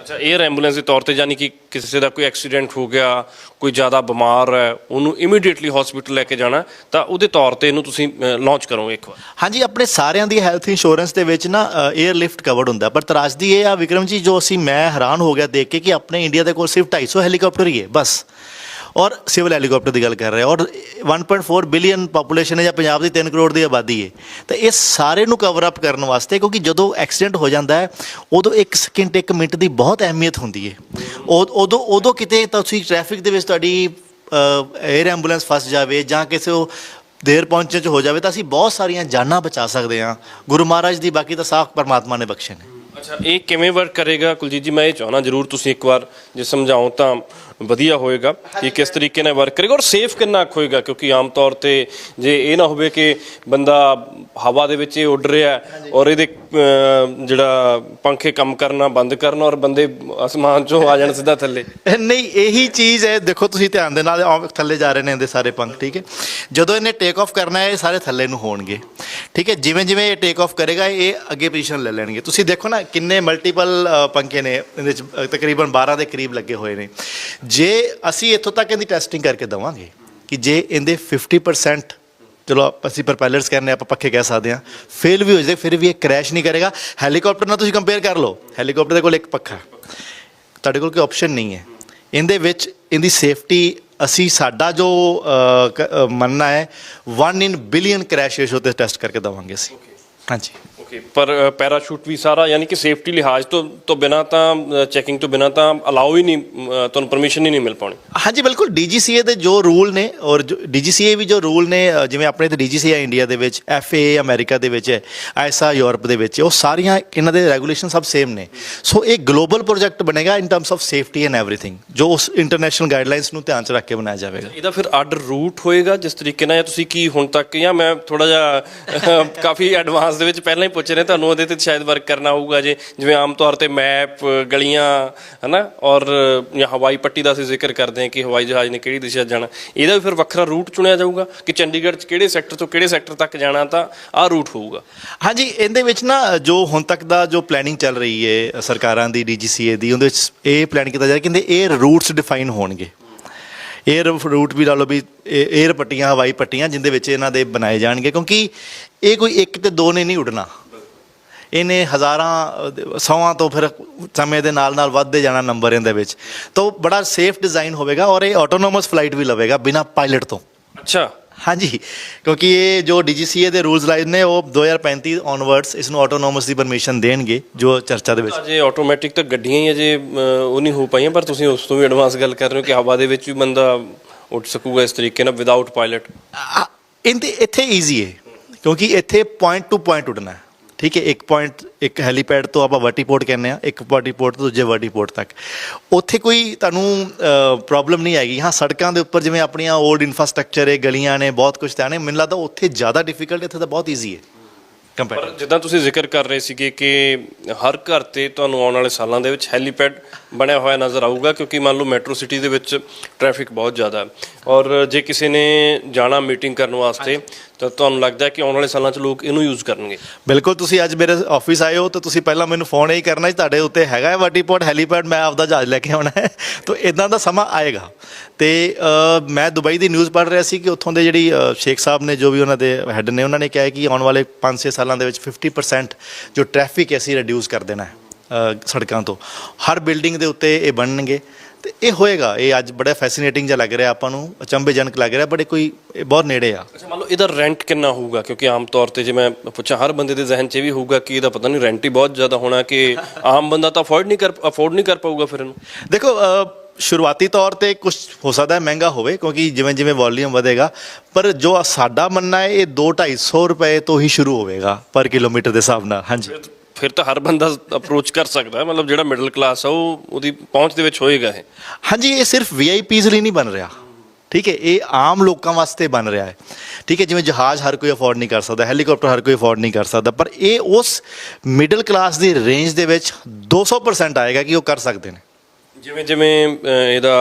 ਅੱਛਾ 에ਅਰ ਐਂਬੂਲੈਂਸ ਦੇ ਤੌਰ ਤੇ ਯਾਨੀ ਕਿ ਕਿਸੇ ਦਾ ਕੋਈ ਐਕਸੀਡੈਂਟ ਹੋ ਗਿਆ ਕੋਈ ਜ਼ਿਆਦਾ ਬਿਮਾਰ ਹੈ ਉਹਨੂੰ ਇਮੀਡੀਏਟਲੀ ਹਸਪੀਟਲ ਲੈ ਕੇ ਜਾਣਾ ਤਾਂ ਉਹਦੇ ਤੌਰ ਤੇ ਇਹਨੂੰ ਤੁਸੀਂ ਲਾਂਚ ਕਰੋਗੇ ਇੱਕ ਵਾਰ। ਹਾਂਜੀ ਆਪਣੇ ਸਾਰਿਆਂ ਦੀ ਹੈਲਥ ਇੰਸ਼ੋਰੈਂਸ ਦੇ ਵਿੱਚ ਨਾ 에ਅਰ ਲਿਫਟ ਕਵਰਡ ਹੁੰਦਾ ਪਰ ਤਰਾਸਦੀ ਇਹ ਆ ਵਿਕਰਮ ਜੀ ਜੋ ਅਸੀਂ ਮੈਂ ਹੈਰਾਨ ਹੋ ਗਿਆ ਦੇਖ ਕੇ ਕਿ ਆਪਣੇ ਇੰਡੀਆ ਦੇ ਕੋਲ ਸਿਰਫ 250 ਹੈਲੀਕਾਪਟਰ ਹੀ ਹੈ ਬਸ। ਔਰ ਸਿਵਲ ਹੈਲੀਕਾਪਟਰ ਦੀ ਗੱਲ ਕਰ ਰਹੇ ਹਾਂ। ਔਰ 1.4 ਬਿਲੀਅਨ ਪੋਪੂਲੇਸ਼ਨ ਹੈ ਜਾਂ ਪੰਜਾਬ ਦੀ 3 ਕਰੋੜ ਦੀ ਆਬਾਦੀ ਹੈ। ਤਾਂ ਇਹ ਸਾਰੇ ਨੂੰ ਕਵਰ ਅਪ ਕਰਨ ਵਾਸਤੇ ਕਿਉਂਕਿ ਜਦੋਂ ਐਕਸੀਡੈਂਟ ਹੋ ਜਾਂਦਾ ਹੈ, ਉਦੋਂ 1 ਸਕਿੰਟ 1 ਮਿੰਟ ਦੀ ਬਹੁਤ ਅਹਿਮੀਅਤ ਹੁੰਦੀ ਹੈ। ਉਦ- ਉਦੋਂ ਉਦੋਂ ਕਿਤੇ ਤੁਸੀਂ ਟ੍ਰੈਫਿਕ ਦੇ ਵਿੱਚ ਤੁਹਾਡੀ 에ਅਰ ਐਂਬੂਲੈਂਸ ਫਸ ਜਾਵੇ ਜਾਂ ਕਿਸੇ ਉਹ ਦੇਰ ਪਹੁੰਚਣ ਚ ਹੋ ਜਾਵੇ ਤਾਂ ਅਸੀਂ ਬਹੁਤ ਸਾਰੀਆਂ ਜਾਨਾਂ ਬਚਾ ਸਕਦੇ ਹਾਂ। ਗੁਰੂ ਮਹਾਰਾਜ ਦੀ ਬਾਕੀ ਤਾਂ ਸਾਖ ਪਰਮਾਤਮਾ ਨੇ ਬਖਸ਼ੇ ਨੇ। ਅੱਛਾ, ਇਹ ਕਿਵੇਂ ਵਰਕ ਕਰੇਗਾ? ਕੁਲਜੀਤ ਜੀ, ਮੈਂ ਇਹ ਚਾਹਣਾ ਜਰੂਰ ਤੁਸੀਂ ਇੱਕ ਵਾਰ ਜੇ ਸਮਝਾਓ ਤਾਂ ਵਧੀਆ ਹੋਏਗਾ ਕਿ ਕਿਸ ਤਰੀਕੇ ਨਾਲ ਵਰਕ ਕਰੇਗਾ ਔਰ ਸੇਫ ਕਿੰਨਾ ਕੁ ਹੋਏਗਾ? ਕਿਉਂਕਿ ਆਮ ਤੌਰ ਤੇ ਜੇ ਇਹ ਨਾ ਹੋਵੇ ਕਿ ਬੰਦਾ ਹਵਾ ਦੇ ਵਿੱਚ ਇਹ ਉੱਡ ਰਿਹਾ ਔਰ ਇਹਦੇ ਜਿਹੜਾ ਪੰਖੇ ਕੰਮ ਕਰਨਾ ਬੰਦ ਕਰਨਾ ਔਰ ਬੰਦੇ ਅਸਮਾਨ ਚੋਂ ਆ ਜਾਣ ਸਿੱਧਾ ਥੱਲੇ। ਨਹੀਂ, ਇਹੀ ਚੀਜ਼ ਹੈ, ਦੇਖੋ ਤੁਸੀਂ ਧਿਆਨ ਦੇ ਨਾਲ ਆਹ ਥੱਲੇ ਜਾ ਰਹੇ ਨੇ ਇਹਦੇ ਸਾਰੇ ਪੰਖ, ਠੀਕ ਹੈ? ਜਦੋਂ ਇਹਨੇ ਟੇਕ ਆਫ ਕਰਨਾ ਹੈ, ਇਹ ਸਾਰੇ ਥੱਲੇ ਨੂੰ ਹੋਣਗੇ, ਠੀਕ ਹੈ? ਜਿਵੇਂ ਜਿਵੇਂ ਇਹ ਟੇਕ ਆਫ ਕਰੇਗਾ, ਇਹ ਅੱਗੇ ਪੋਜੀਸ਼ਨ ਲੈ ਲੈਣਗੇ। ਤੁਸੀਂ ਦੇਖੋ ਨਾ, ਕਿੰਨੇ ਮਲਟੀਪਲ ਪੰਖੇ ਨੇ, ਇਹਦੇ ਚ ਤਕਰੀਬਨ 12 ਦੇ ਕਰੀਬ ਲੱਗੇ ਹੋਏ ਨੇ। ਜੇ ਅਸੀਂ ਇੱਥੋਂ ਤੱਕ ਇਹਦੀ ਟੈਸਟਿੰਗ ਕਰਕੇ ਦਵਾਂਗੇ ਕਿ ਜੇ ਇਹਦੇ 50% ਚਲੋ ਅਸੀਂ ਪ੍ਰੋਪੈਲਰਸ ਕਹਿੰਦੇ ਆਪਾਂ ਪੱਖੇ ਕਹਿ ਸਕਦੇ ਹਾਂ ਫੇਲ ਵੀ ਹੋ ਜਾਏ ਫਿਰ ਵੀ ਇਹ ਕ੍ਰੈਸ਼ ਨਹੀਂ ਕਰੇਗਾ। ਹੈਲੀਕਾਪਟਰ ਨਾਲ ਤੁਸੀਂ ਕੰਪੇਅਰ ਕਰ ਲਓ। ਹੈਲੀਕਾਪਟਰ ਦੇ ਕੋਲ ਇੱਕ ਪੱਖਾ। ਤੁਹਾਡੇ ਕੋਲ ਕੋਈ ਆਪਸ਼ਨ ਨਹੀਂ ਹੈ। ਇਹਦੇ ਵਿੱਚ ਇਹਦੀ ਸੇਫਟੀ ਅਸੀਂ ਸਾਡਾ ਜੋ ਮੰਨਣਾ ਹੈ 1 ਇਨ ਬਿਲੀਅਨ ਕ੍ਰੈਸ਼ ਰੇਸ਼ੋ ਤੇ ਟੈਸਟ ਕਰਕੇ ਦਵਾਂਗੇ ਅਸੀਂ। ਹਾਂਜੀ। ਓਕੇ ਪਰ ਅ, ਪੈਰਾਸ਼ੂਟ ਵੀ ਸਾਰਾ ਯਾਨੀ ਕਿ ਸੇਫਟੀ ਲਿਹਾਜ਼ ਤੋਂ ਤੋਂ ਬਿਨਾ ਤਾਂ ਚੈਕਿੰਗ ਤੋਂ ਬਿਨਾ ਤਾਂ ਅਲਾਉ ਹੀ ਨਹੀਂ ਅ, ਤੁਹਾਨੂੰ ਪਰਮਿਸ਼ਨ ਹੀ ਨਹੀਂ ਮਿਲ ਪਾਉਣੀ। ਹਾਂਜੀ ਬਿਲਕੁਲ। ਡੀਜੀਸੀਏ ਦੇ ਜੋ ਰੂਲ ਨੇ ਔਰ ਜੋ ਡੀਜੀਸੀਏ ਵੀ ਜੋ ਰੂਲ ਨੇ ਅ, ਜਿਵੇਂ ਆਪਣੇ ਤੇ ਡੀਜੀਸੀਏ ਇੰਡੀਆ ਦੇ ਵਿੱਚ ਐਫਏ ਅਮਰੀਕਾ ਦੇ ਵਿੱਚ ਹੈ ਐਸਾ ਯੂਰਪ ਦੇ ਵਿੱਚ ਹੈ, ਉਹ ਸਾਰੀਆਂ ਇਹਨਾਂ ਦੇ ਰੈਗੂਲੇਸ਼ਨ ਸਭ ਸੇਮ ਨੇ। ਸੋ ਇਹ ਗਲੋਬਲ ਪ੍ਰੋਜੈਕਟ ਬਣੇਗਾ in terms of safety and everything ਜੋ ਉਸ ਇੰਟਰਨੈਸ਼ਨਲ ਗਾਈਡਲਾਈਨਸ ਨੂੰ ਧਿਆਨ ਚ ਰੱਖ ਕੇ ਬਣਾਇਆ ਜਾਵੇਗਾ। ਇਹਦਾ ਫਿਰ ਆਰਡਰ ਰੂਟ ਹੋਏਗਾ ਜਿਸ ਤਰੀਕੇ ਨਾਲ ਜਾਂ ਤੁਸੀਂ ਕੀ ਹੁਣ ਤੱਕ ਜਾਂ ਮੈਂ ਥੋੜਾ ਜਿਹਾ ਅ, ਕਾਫੀ ਐਡਵਾਂਸ ਦੇ ਵਿੱਚ ਪਹਿਲਾਂ ਹੀ ਪੁੱਛ ਰਹੇ, ਤੁਹਾਨੂੰ ਉਹਦੇ ਤੇ ਸ਼ਾਇਦ ਵਰਕ ਕਰਨਾ ਹੋਊਗਾ ਜੇ, ਜਿਵੇਂ ਆਮ ਤੌਰ ਤੇ ਮੈਪ ਗਲੀਆਂ, ਹਨਾ, ਔਰ ਜਾਂ ਹਵਾਈ ਪੱਟੀ ਦਾ ਅਸੀਂ ਜ਼ਿਕਰ ਕਰਦੇ ਹਾਂ ਕਿ ਹਵਾਈ ਜਹਾਜ਼ ਨੇ ਕਿਹੜੀ ਦਿਸ਼ਾ 'ਚ ਜਾਣਾ। ਇਹਦਾ ਵੀ ਫਿਰ ਵੱਖਰਾ ਰੂਟ ਚੁਣਿਆ ਜਾਊਗਾ ਕਿ ਚੰਡੀਗੜ੍ਹ 'ਚ ਕਿਹੜੇ ਸੈਕਟਰ ਤੋਂ ਕਿਹੜੇ ਸੈਕਟਰ ਤੱਕ ਜਾਣਾ ਤਾਂ ਆਹ ਰੂਟ ਹੋਊਗਾ। ਹਾਂਜੀ, ਇਹਦੇ ਵਿੱਚ ਨਾ ਜੋ ਹੁਣ ਤੱਕ ਦਾ ਜੋ ਪਲੈਨਿੰਗ ਚੱਲ ਰਹੀ ਹੈ ਸਰਕਾਰਾਂ ਦੀ ਡੀਜੀਸੀਏ ਦੀ, ਉਹਦੇ ਵਿੱਚ ਇਹ ਪਲਾਨ ਕੀਤਾ ਜਾ ਰਿਹਾ ਕਹਿੰਦੇ ਇਹ ਰੂਟਸ ਡਿਫਾਈਨ ਹੋਣਗੇ। 에ਅਰ ਰੂਟ ਵੀ ਲਾ ਲਓ ਵੀ 에ਅਰ ਪੱਟੀਆਂ ਹਵਾਈ ਪੱਟੀਆਂ ਜਿੰਦੇ ਵਿੱਚ ਇਹਨਾਂ ਦੇ ਬਣਾਏ ਜਾਣਗੇ ਕਿਉਂਕਿ ਇਹ ਕੋਈ ਇੱਕ ਤੇ ਦੋ ਨੇ ਨਹੀਂ ਉਡਣਾ। ਇਹਨੇ ਹਜ਼ਾਰਾਂ ਅਹ, ਸੌਆਂ ਤੋਂ ਫਿਰ ਸਮੇਂ ਦੇ ਨਾਲ ਨਾਲ ਵੱਧਦੇ ਜਾਣਾ ਨੰਬਰ ਇਹਦੇ ਵਿੱਚ। ਤਾਂ ਬੜਾ ਸੇਫ ਡਿਜ਼ਾਈਨ ਹੋਵੇਗਾ ਔਰ ਇਹ ਆਟੋਨੋਮਸ ਫਲਾਈਟ ਵੀ ਲਵੇਗਾ ਬਿਨਾ ਪਾਇਲਟ ਤੋਂ। ਅੱਛਾ। ਹਾਂਜੀ ਕਿਉਂਕਿ ਇਹ ਜੋ ਡੀਜੀਸੀਏ ਦੇ ਰੂਲਸ ਲਾਈਨ ਨੇ ਉਹ 2035 ਔਨਵਰਡਸ ਇਸ ਨੂੰ ਆਟੋਨੋਮਸ ਦੀ ਪਰਮਿਸ਼ਨ ਦੇਣਗੇ ਜੋ ਚਰਚਾ ਦੇ ਵਿੱਚ। ਅਜੇ ਆਟੋਮੈਟਿਕ ਤਾਂ ਗੱਡੀਆਂ ਹੀ ਅਜੇ ਉਹ ਨਹੀਂ ਹੋ ਪਾਈਆਂ ਪਰ ਤੁਸੀਂ ਉਸ ਤੋਂ ਵੀ ਐਡਵਾਂਸ ਗੱਲ ਕਰ ਰਹੇ ਹੋ ਕਿ ਹਵਾ ਦੇ ਵਿੱਚ ਵੀ ਬੰਦਾ ਉੱਡ ਸਕੂਗਾ ਇਸ ਤਰੀਕੇ ਨਾਲ ਵਿਦਆਊਟ ਪਾਇਲਟ ਇਹਦੇ ਇੱਥੇ ਈਜ਼ੀ ਹੈ ਕਿਉਂਕਿ ਇੱਥੇ ਪੁਆਇੰਟ ਟੂ ਪੁਆਇੰਟ ਉੱਡਣਾ। ਠੀਕ ਹੈ, ਇੱਕ ਪੁਆਇੰਟ ਇੱਕ ਹੈਲੀਪੈਡ ਤੋਂ ਆਪਾਂ ਵਰਟੀਪੋਰਟ ਕਹਿੰਦੇ ਆ ਇੱਕ ਵਰਟੀਪੋਰਟ ਤੋਂ ਦੂਜੇ ਵਰਟੀਪੋਰਟ ਤੱਕ। ਉੱਥੇ ਕੋਈ ਤੁਹਾਨੂੰ ਪ੍ਰੋਬਲਮ ਨਹੀਂ ਆਏਗੀ ਹਾਂ, ਸੜਕਾਂ ਦੇ ਉੱਪਰ ਜਿਵੇਂ ਆਪਣੀਆਂ 올ਡ ਇਨਫਰਾਸਟ੍ਰਕਚਰ ਹੈ, ਗਲੀਆਂ ਨੇ, ਬਹੁਤ ਕੁਝ ਤਾਂ ਨੇ, ਮੈਨੂੰ ਲੱਗਦਾ ਉੱਥੇ ਜ਼ਿਆਦਾ ਡਿਫਿਕਲਟ ਇੱਥੇ ਤਾਂ ਬਹੁਤ ਈਜ਼ੀ ਹੈ। ਕੰਪੇਅਰ ਜਿੱਦਾਂ ਤੁਸੀਂ ਜ਼ਿਕਰ ਕਰ ਰਹੇ ਸੀਗੇ ਕਿ ਹਰ ਘਰ ਤੇ ਤੁਹਾਨੂੰ ਆਉਣ ਵਾਲੇ ਸਾਲਾਂ ਦੇ ਵਿੱਚ ਹੈਲੀਪੈਡ ਬਣਿਆ ਹੋਇਆ ਨਜ਼ਰ ਆਊਗਾ, ਕਿਉਂਕਿ ਮੰਨ ਲਓ ਮੈਟਰੋ ਸਿਟੀ ਦੇ ਵਿੱਚ ਟ੍ਰੈਫਿਕ ਬਹੁਤ ਜ਼ਿਆਦਾ ਹੈ। ਔਰ ਜੇ ਕਿਸੇ ਨੇ ਜਾਣਾ ਮੀਟਿੰਗ ਕਰਨ ਵਾਸਤੇ ਤਾਂ ਤੁਹਾਨੂੰ ਲੱਗਦਾ ਹੈ ਕਿ ਆਉਣ ਵਾਲੇ ਸਾਲਾਂ 'ਚ ਲੋਕ ਇਹਨੂੰ ਯੂਜ਼ ਕਰਨਗੇ? ਬਿਲਕੁਲ ਤੁਸੀਂ ਅੱਜ ਮੇਰੇ ਆਫਿਸ ਆਏ ਹੋ ਤਾਂ ਤੁਸੀਂ ਪਹਿਲਾਂ ਮੈਨੂੰ ਫੋਨ ਹੀ ਕਰਨਾ ਜੀ ਤੁਹਾਡੇ ਉੱਤੇ ਹੈਗਾ ਹੈ ਵਰਟੀਪੋਰਟ ਹੈਲੀਪੈਡ ਮੈਂ ਆਪਦਾ ਜਹਾਜ਼ ਲੈ ਕੇ ਆਉਣਾ ਹੈ। <laughs> ਤਾਂ ਇਦਾਂ ਦਾ ਸਮਾਂ ਆਏਗਾ। ਤੇ ਅ, ਮੈਂ ਦੁਬਈ ਦੀ ਨਿਊਜ਼ ਪੜ੍ਹ ਰਿਹਾ ਸੀ ਕਿ ਉੱਥੋਂ ਦੇ ਜਿਹੜੀ ਅ, ਸ਼ੇਖ ਸਾਹਿਬ ਨੇ ਜੋ ਵੀ ਉਹਨਾਂ ਦੇ ਹੈੱਡ ਨੇ ਉਹਨਾਂ ਨੇ ਕਿਹਾ ਹੈ ਕਿ ਆਉਣ ਵਾਲੇ 5-6 ਸਾਲਾਂ ਦੇ ਵਿੱਚ 50% ਜੋ ਟ੍ਰੈਫਿਕ ਹੈ ਅਸੀਂ ਰਿਡਿਊਸ ਕਰ ਦੇਣਾ ਹੈ ਅ, ਸੜਕਾਂ ਤੋਂ। ਹਰ ਬਿਲਡਿੰਗ ਦੇ ਉੱਤੇ ਇਹ ਬਣਨਗੇ। ਤੇ ਇਹ ਹੋਏਗਾ ਇਹ ਅੱਜ ਬੜਾ ਫੈਸੀਨੇਟਿੰਗ ਜਿਹਾ ਲੱਗ ਰਿਹਾ ਆਪਾਂ ਨੂੰ ਅਚੰਭੇਜਨਕ ਲੱਗ ਰਿਹਾ ਬੜੇ ਕੋਈ ਇਹ ਬਹੁਤ ਨੇੜੇ ਆ। ਅੱਛਾ ਮੰਨ ਲਓ ਇਹਦਾ ਰੈਂਟ ਕਿੰਨਾ ਹੋਊਗਾ? ਕਿਉਂਕਿ ਆਮ ਤੌਰ ਤੇ ਜੇ ਮੈਂ ਪੁੱਛਾਂ ਹਰ ਬੰਦੇ ਦੇ ਜ਼ਿਹਨ 'ਚ ਇਹ ਵੀ ਹੋਊਗਾ ਕਿ ਇਹਦਾ ਪਤਾ ਨਹੀਂ ਰੈਂਟ ਹੀ ਬਹੁਤ ਜ਼ਿਆਦਾ ਹੋਣਾ ਕਿ ਆਮ ਬੰਦਾ ਤਾਂ ਅਫੋਰਡ ਨਹੀਂ ਕਰ ਅਫੋਰਡ ਨਹੀਂ ਕਰ ਪਾਊਗਾ ਫਿਰ ਇਹਨੂੰ। ਦੇਖੋ ਸ਼ੁਰੂਆਤੀ ਤੌਰ ਤੇ ਕੁਝ ਹੋ ਸਕਦਾ ਹੈ ਮਹਿੰਗਾ ਹੋਵੇ ਕਿਉਂਕਿ ਜਿਵੇਂ ਜਿਵੇਂ ਵੋਲਿਊਮ ਵਧੇਗਾ ਪਰ ਜੋ ਸਾਡਾ ਮੰਨਣਾ ਹੈ ਇਹ 2-250 ਰੁਪਏ ਤੋਂ ਹੀ ਸ਼ੁਰੂ ਹੋਵੇਗਾ ਪਰ ਕਿਲੋਮੀਟਰ ਦੇ ਹਿਸਾਬ ਨਾਲ। ਹਾਂਜੀ। ਫਿਰ ਤਾਂ ਹਰ ਬੰਦਾ ਅਪਰੋਚ ਕਰ ਸਕਦਾ ਹੈ, ਮਤਲਬ ਜਿਹੜਾ ਮਿਡਲ ਕਲਾਸ ਆ, ਉਹ ਉਹਦੀ ਪਹੁੰਚ ਦੇ ਵਿੱਚ ਹੋਏਗਾ ਇਹ। ਹਾਂਜੀ, ਇਹ ਸਿਰਫ ਵੀਆਈਪੀਜ਼ ਲਈ ਨਹੀਂ ਬਣ ਰਿਹਾ। ਠੀਕ ਹੈ, ਇਹ ਆਮ ਲੋਕਾਂ ਵਾਸਤੇ ਬਣ ਰਿਹਾ ਹੈ। ਠੀਕ ਹੈ, ਜਿਵੇਂ ਜਹਾਜ਼ ਹਰ ਕੋਈ ਅਫੋਰਡ ਨਹੀਂ ਕਰ ਸਕਦਾ, ਹੈਲੀਕਾਪਟਰ ਹਰ ਕੋਈ ਅਫੋਰਡ ਨਹੀਂ ਕਰ ਸਕਦਾ, ਪਰ ਇਹ ਉਸ ਮਿਡਲ ਕਲਾਸ ਦੀ ਰੇਂਜ ਦੇ ਵਿੱਚ 200% ਆਏਗਾ ਕਿ ਉਹ ਕਰ ਸਕਦੇ ਨੇ। ਜਿਵੇਂ ਜਿਵੇਂ ਇਹਦਾ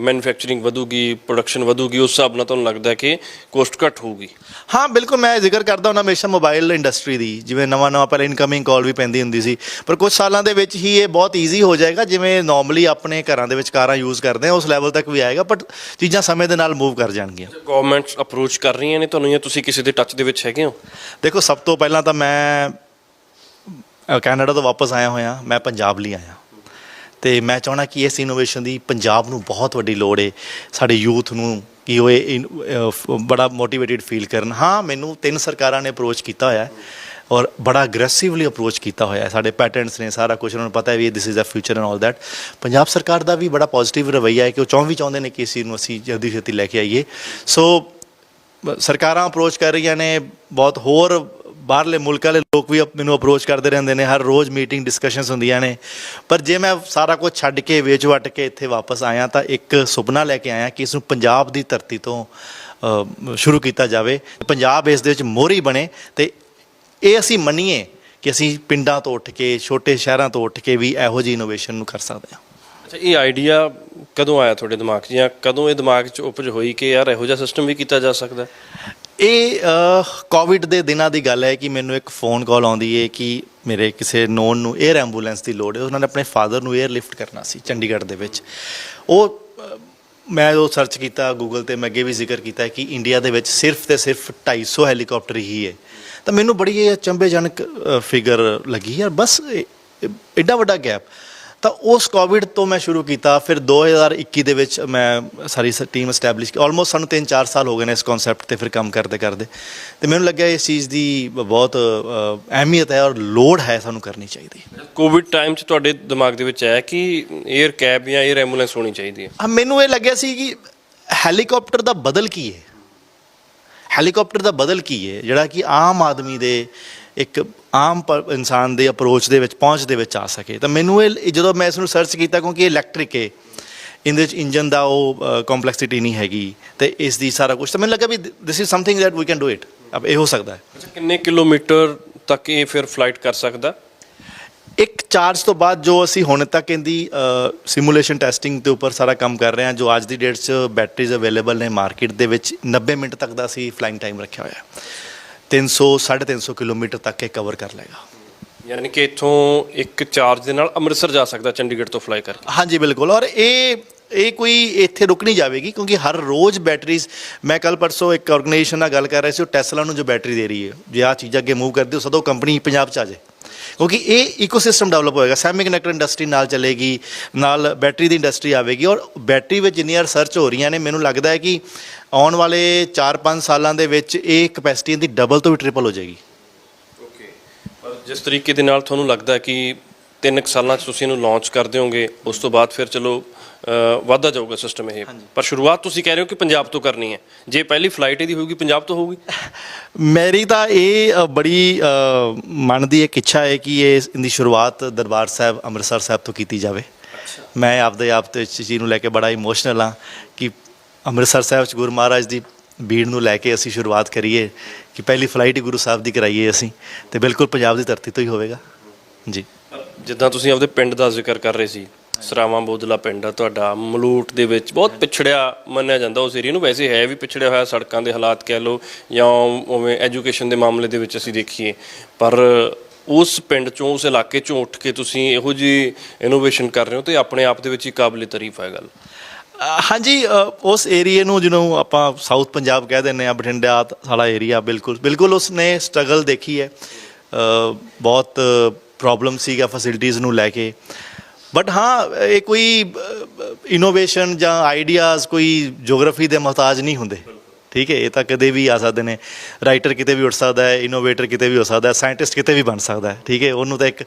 ਮੈਨੂਫੈਕਚਰਿੰਗ ਵਧੂਗੀ ਪ੍ਰੋਡਕਸ਼ਨ ਵਧੂਗੀ ਉਸ ਹਿਸਾਬ ਨਾਲ ਤੁਹਾਨੂੰ ਲੱਗਦਾ ਕਿ ਕੋਸਟ ਘੱਟ ਹੋਊਗੀ? ਹਾਂ ਬਿਲਕੁਲ ਮੈਂ ਜ਼ਿਕਰ ਕਰਦਾ ਹਾਂ ਹਮੇਸ਼ਾ ਮੋਬਾਈਲ ਇੰਡਸਟਰੀ ਦੀ ਜਿਵੇਂ ਨਵਾਂ ਨਵਾਂ ਪਹਿਲਾਂ ਇਨਕਮਿੰਗ ਕਾਲ ਵੀ ਪੈਂਦੀ ਹੁੰਦੀ ਸੀ। ਪਰ ਕੁਝ ਸਾਲਾਂ ਦੇ ਵਿੱਚ ਹੀ ਇਹ ਬਹੁਤ ਈਜ਼ੀ ਹੋ ਜਾਏਗਾ ਜਿਵੇਂ ਨਾਰਮਲੀ ਆਪਣੇ ਘਰਾਂ ਦੇ ਵਿੱਚ ਕਾਰਾਂ ਯੂਜ਼ ਕਰਦੇ ਆ ਉਸ ਲੈਵਲ ਤੱਕ ਵੀ ਆਏਗਾ ਬਟ ਚੀਜ਼ਾਂ ਸਮੇਂ ਦੇ ਨਾਲ ਮੂਵ ਕਰ ਜਾਣਗੀਆਂ। ਗਵਰਨਮੈਂਟਸ ਅਪਰੋਚ ਕਰ ਰਹੀਆਂ ਨੇ ਤੁਹਾਨੂੰ ਜਾਂ ਤੁਸੀਂ ਕਿਸੇ ਦੇ ਟੱਚ ਦੇ ਵਿੱਚ ਹੈਗੇ ਹੋ? ਦੇਖੋ ਸਭ ਤੋਂ ਪਹਿਲਾਂ ਤਾਂ ਮੈਂ ਕੈਨੇਡਾ ਤੋਂ ਵਾਪਸ ਆਇਆ ਹੋਇਆ ਮੈਂ ਪੰਜਾਬ ਲਈ ਆਇਆ। ਤੇ ਮੈਂ ਚਾਹਣਾ ਕਿ ਇਸ ਇਨੋਵੇਸ਼ਨ ਦੀ ਪੰਜਾਬ ਨੂੰ ਬਹੁਤ ਵੱਡੀ ਲੋੜ ਏ। ਸਾਡੇ ਯੂਥ ਨੂੰ ਕਿ ਉਹ ਇਹ ਬੜਾ ਮੋਟੀਵੇਟਿਡ ਫੀਲ ਕਰਨ। ਹਾਂ, ਮੈਨੂੰ ਤਿੰਨ ਸਰਕਾਰਾਂ ਨੇ ਅਪਰੋਚ ਕੀਤਾ ਹੋਇਆ ਔਰ ਬੜਾ ਅਗਰੈਸਿਵਲੀ ਅਪਰੋਚ ਕੀਤਾ ਹੋਇਆ ਸਾਡੇ ਪੈਟੈਂਟਸ ਨੇ ਸਾਰਾ ਕੁਝ ਉਹਨਾਂ ਨੂੰ ਪਤਾ ਹੈ ਵੀ this is the future and all that Punjab ਸਰਕਾਰ ਦਾ ਵੀ ਬੜਾ ਪੋਜ਼ਿਟਿਵ ਰਵੱਈਆ ਹੈ ਕਿ ਉਹ ਚਾਹੁੰ ਵੀ ਚਾਹੁੰਦੇ ਨੇ ਕਿ ਇਸ ਚੀਜ਼ ਨੂੰ ਅਸੀਂ ਜਲਦੀ ਛੇਤੀ ਲੈ ਕੇ ਆਈਏ। ਸੋ ਸਰਕਾਰਾਂ ਅਪਰੋਚ ਕਰ ਰਹੀਆਂ ਨੇ, ਬਹੁਤ ਹੋਰ ਬਾਹਰਲੇ ਮੁਲਕਾਂ ਦੇ ਲੋਕ ਵੀ ਮੈਨੂੰ ਅਪਰੋਚ ਕਰਦੇ ਰਹਿੰਦੇ ਨੇ, ਹਰ ਰੋਜ਼ ਮੀਟਿੰਗ ਡਿਸਕਸ਼ਨਸ ਹੁੰਦੀਆਂ ਨੇ। ਪਰ ਜੇ ਮੈਂ ਸਾਰਾ ਕੁਝ ਛੱਡ ਕੇ ਵੇਚ ਵਟ ਕੇ ਇੱਥੇ ਵਾਪਸ ਆਇਆ ਤਾਂ ਇੱਕ ਸੁਪਨਾ ਲੈ ਕੇ ਆਇਆ ਕਿ ਇਸ ਨੂੰ ਪੰਜਾਬ ਦੀ ਧਰਤੀ ਤੋਂ ਸ਼ੁਰੂ ਕੀਤਾ ਜਾਵੇ। ਪੰਜਾਬ ਇਸ ਦੇ ਵਿੱਚ ਮੋਹਰੀ ਬਣੇ ਤੇ ਇਹ ਅਸੀਂ ਮੰਨੀਏ ਕਿ ਅਸੀਂ ਪਿੰਡਾਂ ਤੋਂ ਉੱਠ ਕੇ, ਛੋਟੇ ਸ਼ਹਿਰਾਂ ਤੋਂ ਉੱਠ ਕੇ ਵੀ ਇਹੋ ਜਿਹੀ ਇਨੋਵੇਸ਼ਨ ਨੂੰ ਕਰ ਸਕਦੇ ਹਾਂ। ਅੱਛਾ, ਇਹ ਆਈਡੀਆ ਕਦੋਂ ਆਇਆ ਤੁਹਾਡੇ ਦਿਮਾਗ 'ਚ ਜਾਂ ਕਦੋਂ ਇਹ ਦਿਮਾਗ 'ਚ ਉਪਜ ਹੋਈ ਕਿ ਯਾਰ ਇਹੋ ਜਿਹਾ ਸਿਸਟਮ ਵੀ ਕੀਤਾ ਜਾ ਸਕਦਾ? ਇਹ ਕੋਵਿਡ ਦੇ ਦਿਨਾਂ ਦੀ ਗੱਲ ਹੈ ਕਿ ਮੈਨੂੰ ਇੱਕ ਫੋਨ ਕਾਲ ਆਉਂਦੀ ਹੈ ਕਿ ਮੇਰੇ ਕਿਸੇ ਨੋਨ ਨੂੰ 에ਅਰ ਐਂਬੂਲੈਂਸ ਦੀ ਲੋੜ ਹੈ ਉਹਨਾਂ ਨੇ ਆਪਣੇ ਫਾਦਰ ਨੂੰ 에ਅਰ ਲਿਫਟ ਕਰਨਾ ਸੀ ਚੰਡੀਗੜ੍ਹ ਦੇ ਵਿੱਚ। ਉਹ ਮੈਂ ਉਹ ਸਰਚ ਕੀਤਾ ਗੂਗਲ ਤੇ, ਮੈਂ ਅੱਗੇ ਵੀ ਜ਼ਿਕਰ ਕੀਤਾ ਕਿ ਇੰਡੀਆ ਦੇ ਵਿੱਚ ਸਿਰਫ ਤੇ ਸਿਰਫ 250 ਹੈਲੀਕਾਪਟਰ ਹੀ ਹੈ ਤਾਂ ਮੈਨੂੰ ਬੜੀ ਇਹ ਅਚੰਭੇਜਨਕ ਫਿਗਰ ਲੱਗੀ ਯਾਰ, ਬਸ ਐਡਾ ਵੱਡਾ ਗੈਪ ਤਾਂ ਉਸ ਕੋਵਿਡ ਤੋਂ ਮੈਂ ਸ਼ੁਰੂ ਕੀਤਾ। ਫਿਰ 2021 ਦੇ ਵਿੱਚ ਮੈਂ ਸਾਰੀ ਟੀਮ ਐਸਟੈਬਲਿਸ਼ ਕੀ ਆਲਮੋਸਟ ਸਾਨੂੰ 3-4 ਸਾਲ ਹੋ ਗਏ ਨੇ ਇਸ ਕਨਸੈਪਟ ਤੇ ਫਿਰ ਕੰਮ ਕਰਦੇ ਕਰਦੇ। ਤੇ ਮੈਨੂੰ ਲੱਗਿਆ ਇਸ ਚੀਜ਼ ਦੀ ਬਹੁਤ ਅਹਿਮੀਅਤ ਹੈ ਔਰ ਲੋੜ ਹੈ ਸਾਨੂੰ ਕਰਨੀ ਚਾਹੀਦੀ। ਕੋਵਿਡ ਟਾਈਮ 'ਚ ਤੁਹਾਡੇ ਦਿਮਾਗ ਦੇ ਵਿੱਚ ਆਇਆ ਕਿ 에ਅਰ ਕੈਬ ਜਾਂ 에ਅਰ ਐਂਬੂਲੈਂਸ ਹੋਣੀ ਚਾਹੀਦੀ ਹੈ? ਹਾਂ ਮੈਨੂੰ ਇਹ ਲੱਗਿਆ ਸੀ ਕਿ ਹੈਲੀਕਾਪਟਰ ਦਾ ਬਦਲ ਕੀ ਹੈ? ਹੈਲੀਕਾਪਟਰ ਦਾ ਬਦਲ ਕੀ ਹੈ? ਜਿਹੜਾ ਕਿ ਆਮ ਆਦਮੀ ਦੇ ਇੱਕ ਆਮ ਇਨਸਾਨ ਦੇ ਅਪਰੋਚ ਦੇ ਵਿੱਚ ਪਹੁੰਚ ਦੇ ਵਿੱਚ ਆ ਸਕੇ। ਤਾਂ ਮੈਨੂੰ ਇਹ ਜਦੋਂ ਮੈਂ ਇਸ ਨੂੰ ਸਰਚ ਕੀਤਾ ਕਿਉਂਕਿ ਇਹ ਇਲੈਕਟ੍ਰਿਕ ਹੈ ਇਹਦੇ ਵਿੱਚ ਇੰਜਨ ਦਾ ਉਹ ਕੰਪਲੈਕਸਿਟੀ ਨਹੀਂ ਹੈਗੀ ਤੇ ਇਸ ਦੀ ਸਾਰਾ ਕੁਝ ਤਾਂ ਮੈਨੂੰ ਲੱਗਾ ਵੀ this is something that we can do it ਅਬ ਇਹ ਹੋ ਸਕਦਾ ਹੈ। ਅੱਛਾ ਕਿੰਨੇ ਕਿਲੋਮੀਟਰ ਤੱਕ ਇਹ ਫਿਰ ਫਲਾਈਟ ਕਰ ਸਕਦਾ? ਇੱਕ ਚਾਰਜ ਤੋਂ ਬਾਅਦ ਜੋ ਅਸੀਂ ਹੁਣ ਤੱਕ ਇਹਦੀ ਸਿਮੂਲੇਸ਼ਨ ਟੈਸਟਿੰਗ ਦੇ ਉੱਪਰ ਸਾਰਾ ਕੰਮ ਕਰ ਰਹੇ ਹਾਂ ਜੋ ਅੱਜ ਦੀ ਡੇਟ 'ਚ ਬੈਟਰੀਜ਼ ਅਵੇਲੇਬਲ ਨੇ ਮਾਰਕੀਟ ਦੇ ਵਿੱਚ 90 ਮਿੰਟ ਤੱਕ ਦਾ ਅਸੀਂ ਫਲਾਈਂਗ ਟਾਈਮ ਰੱਖਿਆ ਹੋਇਆ ਹੈ। 300 350 ਕਿਲੋਮੀਟਰ ਤੱਕ ਇਹ ਕਵਰ ਕਰ ਲਏਗਾ। ਯਾਨੀ ਕਿ ਇੱਥੋਂ ਇੱਕ ਚਾਰਜ ਦੇ ਨਾਲ ਅੰਮ੍ਰਿਤਸਰ ਜਾ ਸਕਦਾ ਚੰਡੀਗੜ੍ਹ ਤੋਂ ਫਲਾਈ ਕਰਕੇ ਹਾਂਜੀ ਬਿਲਕੁਲ। ਔਰ ਇਹ ਇਹ ਕੋਈ ਇੱਥੇ ਰੁਕ ਨਹੀਂ ਜਾਵੇਗੀ ਕਿਉਂਕਿ ਹਰ ਰੋਜ਼ ਬੈਟਰੀਜ਼ ਮੈਂ ਕੱਲ ਪਰਸੋਂ ਇੱਕ ਆਰਗੇਨਾਈਜੇਸ਼ਨ ਨਾਲ ਗੱਲ ਕਰ ਰਿਹਾ ਸੀ ਉਹ ਟੈਸਲਾ ਨੂੰ ਜੋ ਬੈਟਰੀ ਦੇ ਰਹੀ ਹੈ ਜੇ ਆਹ ਚੀਜ਼ਾਂ ਅੱਗੇ ਮੂਵ ਕਰਦੀ ਉਹ ਸਦੋਂ ਕੰਪਨੀ ਪੰਜਾਬ ਚ ਆ ਜਾਏ। ਕਿਉਂਕਿ ਇਹ ਇਕੋਸਿਸਟਮ ਡਿਵੈਲਪ ਹੋਏਗਾ ਸੈਮੀਕੰਡਕਟਰ ਇੰਡਸਟਰੀ ਨਾਲ ਚੱਲੇਗੀ, ਨਾਲ ਬੈਟਰੀ ਦੀ ਇੰਡਸਟਰੀ ਆਵੇਗੀ ਔਰ ਬੈਟਰੀ ਵਿੱਚ ਜਿੰਨੀਆਂ ਰਿਸਰਚ ਹੋ ਰਹੀਆਂ ਨੇ, ਮੈਨੂੰ ਲੱਗਦਾ ਹੈ ਕਿ ਆਉਣ ਵਾਲੇ 4-5 ਸਾਲਾਂ ਦੇ ਵਿੱਚ ਇਹ ਕਪੈਸਿਟੀ ਦੀ ਡਬਲ ਤੋਂ ਵੀ ਟ੍ਰਿਪਲ ਹੋ ਜਾਏਗੀ। ਓਕੇ ਪਰ ਜਿਸ ਤਰੀਕੇ ਦੇ ਨਾਲ ਤੁਹਾਨੂੰ ਲੱਗਦਾ ਕਿ ਤਿੰਨ ਕੁ ਸਾਲਾਂ 'ਚ ਤੁਸੀਂ ਇਹਨੂੰ ਲਾਂਚ ਕਰ ਦਿਓਗੇ ਉਸ ਤੋਂ ਬਾਅਦ ਫਿਰ ਚਲੋ ਅ, ਵੱਧਦਾ ਜਾਊਗਾ ਸਿਸਟਮ ਇਹ। ਪਰ ਸ਼ੁਰੂਆਤ ਤੁਸੀਂ ਕਹਿ ਰਹੇ ਹੋ ਕਿ ਪੰਜਾਬ ਤੋਂ ਕਰਨੀ ਹੈ। ਜੇ ਪਹਿਲੀ ਫਲਾਈਟ ਇਹਦੀ ਹੋਊਗੀ ਪੰਜਾਬ ਤੋਂ ਹੋਊਗੀ? ਮੇਰੀ ਤਾਂ ਇਹ ਅ, ਬੜੀ ਅ, ਮਨ ਦੀ ਇੱਕ ਇੱਛਾ ਹੈ ਕਿ ਇਹ ਇਹਦੀ ਸ਼ੁਰੂਆਤ ਦਰਬਾਰ ਸਾਹਿਬ ਅੰਮ੍ਰਿਤਸਰ ਸਾਹਿਬ ਤੋਂ ਕੀਤੀ ਜਾਵੇ। ਮੈਂ ਆਪਦੇ ਆਪ ਤੇ ਇਸ ਚੀਜ਼ ਨੂੰ ਲੈ ਕੇ ਬੜਾ ਇਮੋਸ਼ਨਲ ਹਾਂ ਕਿ ਅੰਮ੍ਰਿਤਸਰ ਸਾਹਿਬ ਚ ਗੁਰੂ ਮਹਾਰਾਜ ਦੀ ਭੀੜ ਨੂੰ ਲੈ ਕੇ ਅਸੀਂ ਸ਼ੁਰੂਆਤ ਕਰੀਏ ਕਿ ਪਹਿਲੀ ਫਲਾਈਟ ਹੀ ਗੁਰੂ ਸਾਹਿਬ ਦੀ ਕਰਾਈਏ ਅਸੀਂ ਤੇ ਬਿਲਕੁਲ ਪੰਜਾਬ ਦੀ ਧਰਤੀ ਤੋਂ ਹੀ ਹੋਵੇਗਾ। ਜੀ। ਜਿੱਦਾਂ ਤੁਸੀਂ ਆਪਦੇ ਪਿੰਡ ਦਾ ਜ਼ਿਕਰ ਕਰ ਰਹੇ ਸੀ, ਸਰਾਵਾਂ ਬੋਦਲਾ ਪਿੰਡ ਆ ਤੁਹਾਡਾ, ਮਲੂਟ ਦੇ ਵਿੱਚ ਬਹੁਤ ਪਿਛੜਿਆ ਮੰਨਿਆ ਜਾਂਦਾ ਉਸ ਏਰੀਆ ਨੂੰ, ਵੈਸੇ ਹੈ ਵੀ ਪਿਛੜਿਆ ਹੋਇਆ ਸੜਕਾਂ ਦੇ ਹਾਲਾਤ ਕਹਿ ਲਓ ਜਾਂ ਉਵੇਂ ਐਜੂਕੇਸ਼ਨ ਦੇ ਮਾਮਲੇ ਦੇ ਵਿੱਚ ਅਸੀਂ ਦੇਖੀਏ, ਪਰ ਉਸ ਪਿੰਡ ਚੋਂ, ਉਸ ਇਲਾਕੇ ਚੋਂ ਉੱਠ ਕੇ ਤੁਸੀਂ ਇਹੋ ਜੀ ਇਨੋਵੇਸ਼ਨ ਕਰ ਰਹੇ ਹੋ ਤੇ ਆਪਣੇ ਆਪ ਦੇ ਵਿੱਚ ਹੀ ਕਾਬਲੇ ਤਾਰੀਫ ਹੈ ਗੱਲ। ਹਾਂਜੀ ਉਸ ਏਰੀਏ ਨੂੰ ਜਿਹਨੂੰ ਆਪਾਂ ਸਾਊਥ ਪੰਜਾਬ ਕਹਿ ਦਿੰਦੇ ਆ ਬਠਿੰਡਾ ਸਾਡਾ ਏਰੀਆ ਬਿਲਕੁਲ ਬਿਲਕੁਲ ਉਸਨੇ ਸਟਰਗਲ ਦੇਖੀ ਹੈ। ਬਹੁਤ ਪ੍ਰੋਬਲਮ ਸੀਗਾ ਫੈਸਿਲਿਟੀਆਂ ਨੂੰ ਲੈ ਕੇ। ਬਟ ਹਾਂ, ਇਹ ਕੋਈ ਇਨੋਵੇਸ਼ਨ ਜਾਂ ਆਈਡੀਆਜ਼ ਕੋਈ ਜੀਓਗ੍ਰਾਫੀ ਦੇ ਮੁਹਤਾਜ ਨਹੀਂ ਹੁੰਦੇ। ਠੀਕ ਹੈ, ਇਹ ਤਾਂ ਕਦੇ ਵੀ ਆ ਸਕਦੇ ਨੇ। ਰਾਈਟਰ ਕਿਤੇ ਵੀ ਉੱਠ ਸਕਦਾ ਹੈ ਇਨੋਵੇਟਰ ਕਿਤੇ ਵੀ ਹੋ ਸਕਦਾ ਹੈ ਸਾਇੰਟਿਸਟ ਕਿਤੇ ਵੀ ਬਣ ਸਕਦਾ ਹੈ। ਠੀਕ ਹੈ, ਉਹਨੂੰ ਤਾਂ ਇੱਕ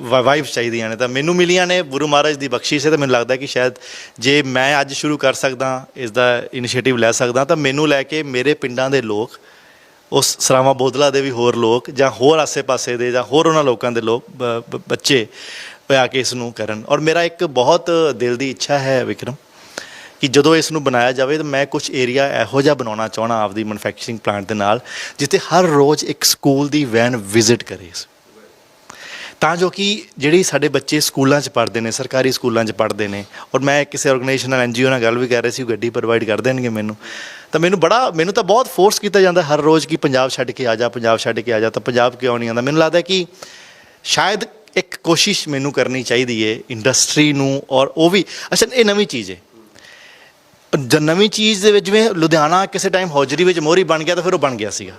ਵਾਈਬਸ ਚਾਹੀਦੀਆਂ ਨੇ। ਤਾਂ ਮੈਨੂੰ ਮਿਲੀਆਂ ਨੇ ਗੁਰੂ ਮਹਾਰਾਜ ਦੀ ਬਖਸ਼ਿਸ਼ ਹੈ, ਤਾਂ ਮੈਨੂੰ ਲੱਗਦਾ ਕਿ ਸ਼ਾਇਦ ਜੇ ਮੈਂ ਅੱਜ ਸ਼ੁਰੂ ਕਰ ਸਕਦਾ ਇਸ ਦਾ ਇਨੀਸ਼ੀਏਟਿਵ ਲੈ ਸਕਦਾ, ਤਾਂ ਮੈਨੂੰ ਲੈ ਕੇ ਮੇਰੇ ਪਿੰਡਾਂ ਦੇ ਲੋਕ ਉਸ ਸਰਾਵਾਂ ਬੋਦਲਾ ਦੇ ਵੀ ਹੋਰ ਲੋਕ ਜਾਂ ਹੋਰ ਆਸੇ-ਪਾਸੇ ਦੇ ਜਾਂ ਹੋਰ ਉਹਨਾਂ ਲੋਕਾਂ ਦੇ ਲੋਕ, ਬ- ਬੱਚੇ ਆ ਕੇ ਇਸ ਨੂੰ ਕਰਨ। ਔਰ ਮੇਰਾ ਇੱਕ ਬਹੁਤ ਦਿਲ ਦੀ ਇੱਛਾ ਹੈ ਵਿਕਰਮ, ਕਿ ਜਦੋਂ ਇਸ ਨੂੰ ਬਣਾਇਆ ਜਾਵੇ ਤਾਂ ਮੈਂ ਕੁਝ ਏਰੀਆ ਇਹੋ ਜਿਹਾ ਬਣਾਉਣਾ ਚਾਹਣਾ ਆਪਦੀ ਮੈਨੂਫੈਕਚਰਿੰਗ ਪਲਾਂਟ ਦੇ ਨਾਲ, ਜਿੱਥੇ ਹਰ ਰੋਜ਼ ਇੱਕ ਸਕੂਲ ਦੀ ਵੈਨ ਵਿਜ਼ਿਟ ਕਰੇ ਤਾਂ ਜੋ ਕਿ ਜਿਹੜੀ ਸਾਡੇ ਬੱਚੇ ਸਕੂਲਾਂ 'ਚ ਪੜ੍ਹਦੇ ਨੇ, ਸਰਕਾਰੀ ਸਕੂਲਾਂ 'ਚ ਪੜ੍ਹਦੇ ਨੇ, ਔਰ ਮੈਂ ਕਿਸੇ ਆਰਗੇਨਾਈਜੇਸ਼ਨ ਨਾਲ ਐਨਜੀਓ ਨਾਲ ਗੱਲ ਵੀ ਕਰ ਰਿਹਾ ਸੀ, ਉਹ ਗੱਡੀ ਪ੍ਰੋਵਾਈਡ ਕਰ ਦੇਣਗੇ ਮੈਨੂੰ। ਤਾਂ ਮੈਨੂੰ ਬੜਾ, ਮੈਨੂੰ ਤਾਂ ਬਹੁਤ ਫੋਰਸ ਕੀਤਾ ਜਾਂਦਾ ਹਰ ਰੋਜ਼ ਕਿ ਪੰਜਾਬ ਛੱਡ ਕੇ ਆ ਜਾ, ਪੰਜਾਬ ਛੱਡ ਕੇ ਆ ਜਾ, ਤਾਂ ਪੰਜਾਬ ਕਿਉਂ ਨਹੀਂ ਆਉਂਦਾ? ਮੈਨੂੰ ਲੱਗਦਾ ਕਿ ਸ਼ਾਇਦ ਇੱਕ ਕੋਸ਼ਿਸ਼ ਮੈਨੂੰ ਕਰਨੀ ਚਾਹੀਦੀ ਹੈ ਇੰਡਸਟਰੀ ਨੂੰ, ਔਰ ਉਹ ਵੀ, ਅੱਛਾ, ਇਹ ਨਵੀਂ ਚੀਜ਼ ਹੈ ਜਦ ਨਵੀਂ ਚੀਜ਼ ਦੇ ਵਿੱਚ ਜਿਵੇਂ ਲੁਧਿਆਣਾ ਕਿਸੇ ਟਾਈਮ ਹੌਜਰੀ ਵਿੱਚ ਮੋਹਰੀ ਬਣ ਗਿਆ ਤਾਂ ਫਿਰ ਉਹ ਬਣ ਗਿਆ ਸੀਗਾ।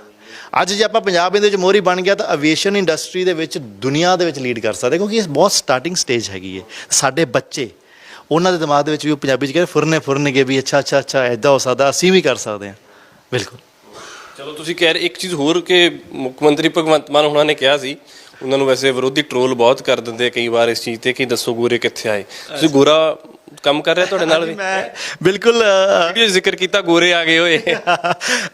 ਅੱਜ ਜੇ ਆਪਾਂ ਪੰਜਾਬ ਦੇ ਵਿੱਚ ਮੋਹਰੀ ਬਣ ਗਿਆ ਤਾਂ ਐਵੀਏਸ਼ਨ ਇੰਡਸਟਰੀ ਦੇ ਵਿੱਚ ਦੁਨੀਆ ਦੇ ਵਿੱਚ ਲੀਡ ਕਰ ਸਕਦੇ ਕਿਉਂਕਿ ਇਹ ਬਹੁਤ ਸਟਾਰਟਿੰਗ ਸਟੇਜ ਹੈਗੀ ਹੈ। ਸਾਡੇ ਬੱਚੇ ਉਹਨਾਂ ਦੇ ਦਿਮਾਗ ਦੇ ਵਿੱਚ ਵੀ ਉਹ ਪੰਜਾਬੀ ਚ ਕਹਿੰਦੇ ਫੁਰਨੇ ਫੁਰਨਗੇ ਵੀ ਅੱਛਾ ਅੱਛਾ ਅੱਛਾ ਐਦਾਂ ਹੋ ਸਕਦਾ ਅਸੀਂ ਵੀ ਕਰ ਸਕਦੇ ਹਾਂ। ਬਿਲਕੁਲ। ਚਲੋ ਤੁਸੀਂ ਕਹਿ ਰਹੇ ਇੱਕ ਚੀਜ਼ ਹੋਰ ਕਿ ਮੁੱਖ ਮੰਤਰੀ ਭਗਵੰਤ ਮਾਨ ਉਹਨਾਂ ਨੇ ਕਿਹਾ ਸੀ ਉਹਨਾਂ ਨੂੰ ਵੈਸੇ ਵਿਰੋਧੀ ਟ੍ਰੋਲ ਬਹੁਤ ਕਰ ਦਿੰਦੇ ਆ ਕਈ ਵਾਰ ਇਸ ਚੀਜ਼ ਤੇ ਕਿ ਦੱਸੋ ਗੋਰੇ ਕਿੱਥੇ ਆਏ। ਤੁਸੀਂ ਗੋਰਾ ਕੰਮ ਕਰ ਰਿਹਾ ਤੁਹਾਡੇ ਨਾਲ ਵੀ? ਮੈਂ ਬਿਲਕੁਲ ਵੀਡੀਓ ਜ਼ਿਕਰ ਕੀਤਾ ਗੋਰੇ ਆ ਗਏ ਹੋਏ।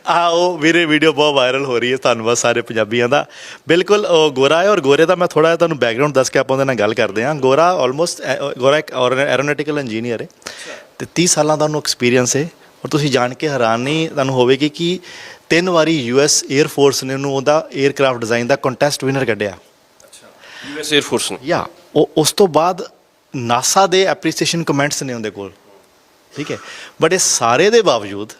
ਆ ਵੀਰੇ ਵੀਡੀਓ ਬਹੁਤ ਵਾਇਰਲ ਹੋ ਰਹੀ ਹੈ ਧੰਨਵਾਦ ਸਾਰੇ ਪੰਜਾਬੀਆਂ ਦਾ। ਬਿਲਕੁਲ ਉਹ ਗੋਰਾ ਹੈ ਔਰ ਗੋਰੇ ਦਾ ਮੈਂ ਥੋੜਾ ਤੁਹਾਨੂੰ ਬੈਕਗ੍ਰਾਉਂਡ ਦੱਸ ਕੇ ਆਪਾਂ ਉਹਦੇ ਨਾਲ ਗੱਲ ਕਰਦੇ ਹਾਂ। ਗੋਰਾ ਆਲਮੋਸਟ ਗੋਰਾ ਇੱਕ ਐਰੋਨੈਟਿਕਲ ਇੰਜੀਨੀਅਰ ਹੈ ਤੇ 30 ਸਾਲਾਂ ਦਾ ਉਹਨੂੰ ਐਕਸਪੀਰੀਅੰਸ ਹੈ। ਔਰ ਤੁਸੀਂ ਜਾਣ ਕੇ ਹੈਰਾਨ ਨਹੀਂ ਤੁਹਾਨੂੰ ਹੋਵੇਗੀ ਕਿ ਤਿੰਨ ਵਾਰੀ ਯੂਐਸ 에ਅਰ ਫੋਰਸ ਨੇ ਉਹਨੂੰ ਉਹਦਾ 에ਅਰਕ੍ਰਾਫਟ ਡਿਜ਼ਾਈਨ ਦਾ ਕੰਟੈਸਟ ਵਿਨਰ ਕੱਢਿਆ। ਅੱਛਾ ਯੂਐਸ 에ਅਰ ਫੋਰਸ ਨੇ? ਯਾ ਉਸ ਤੋਂ ਬਾਅਦ ਨਾਸਾ ਦੇ ਐਪਰੀਸੀਏਸ਼ਨ ਕਮੈਂਟਸ ਨੇ ਉਹਦੇ ਕੋਲ। ਠੀਕ ਹੈ? ਬਟ ਇਹ ਸਾਰੇ ਦੇ ਬਾਵਜੂਦ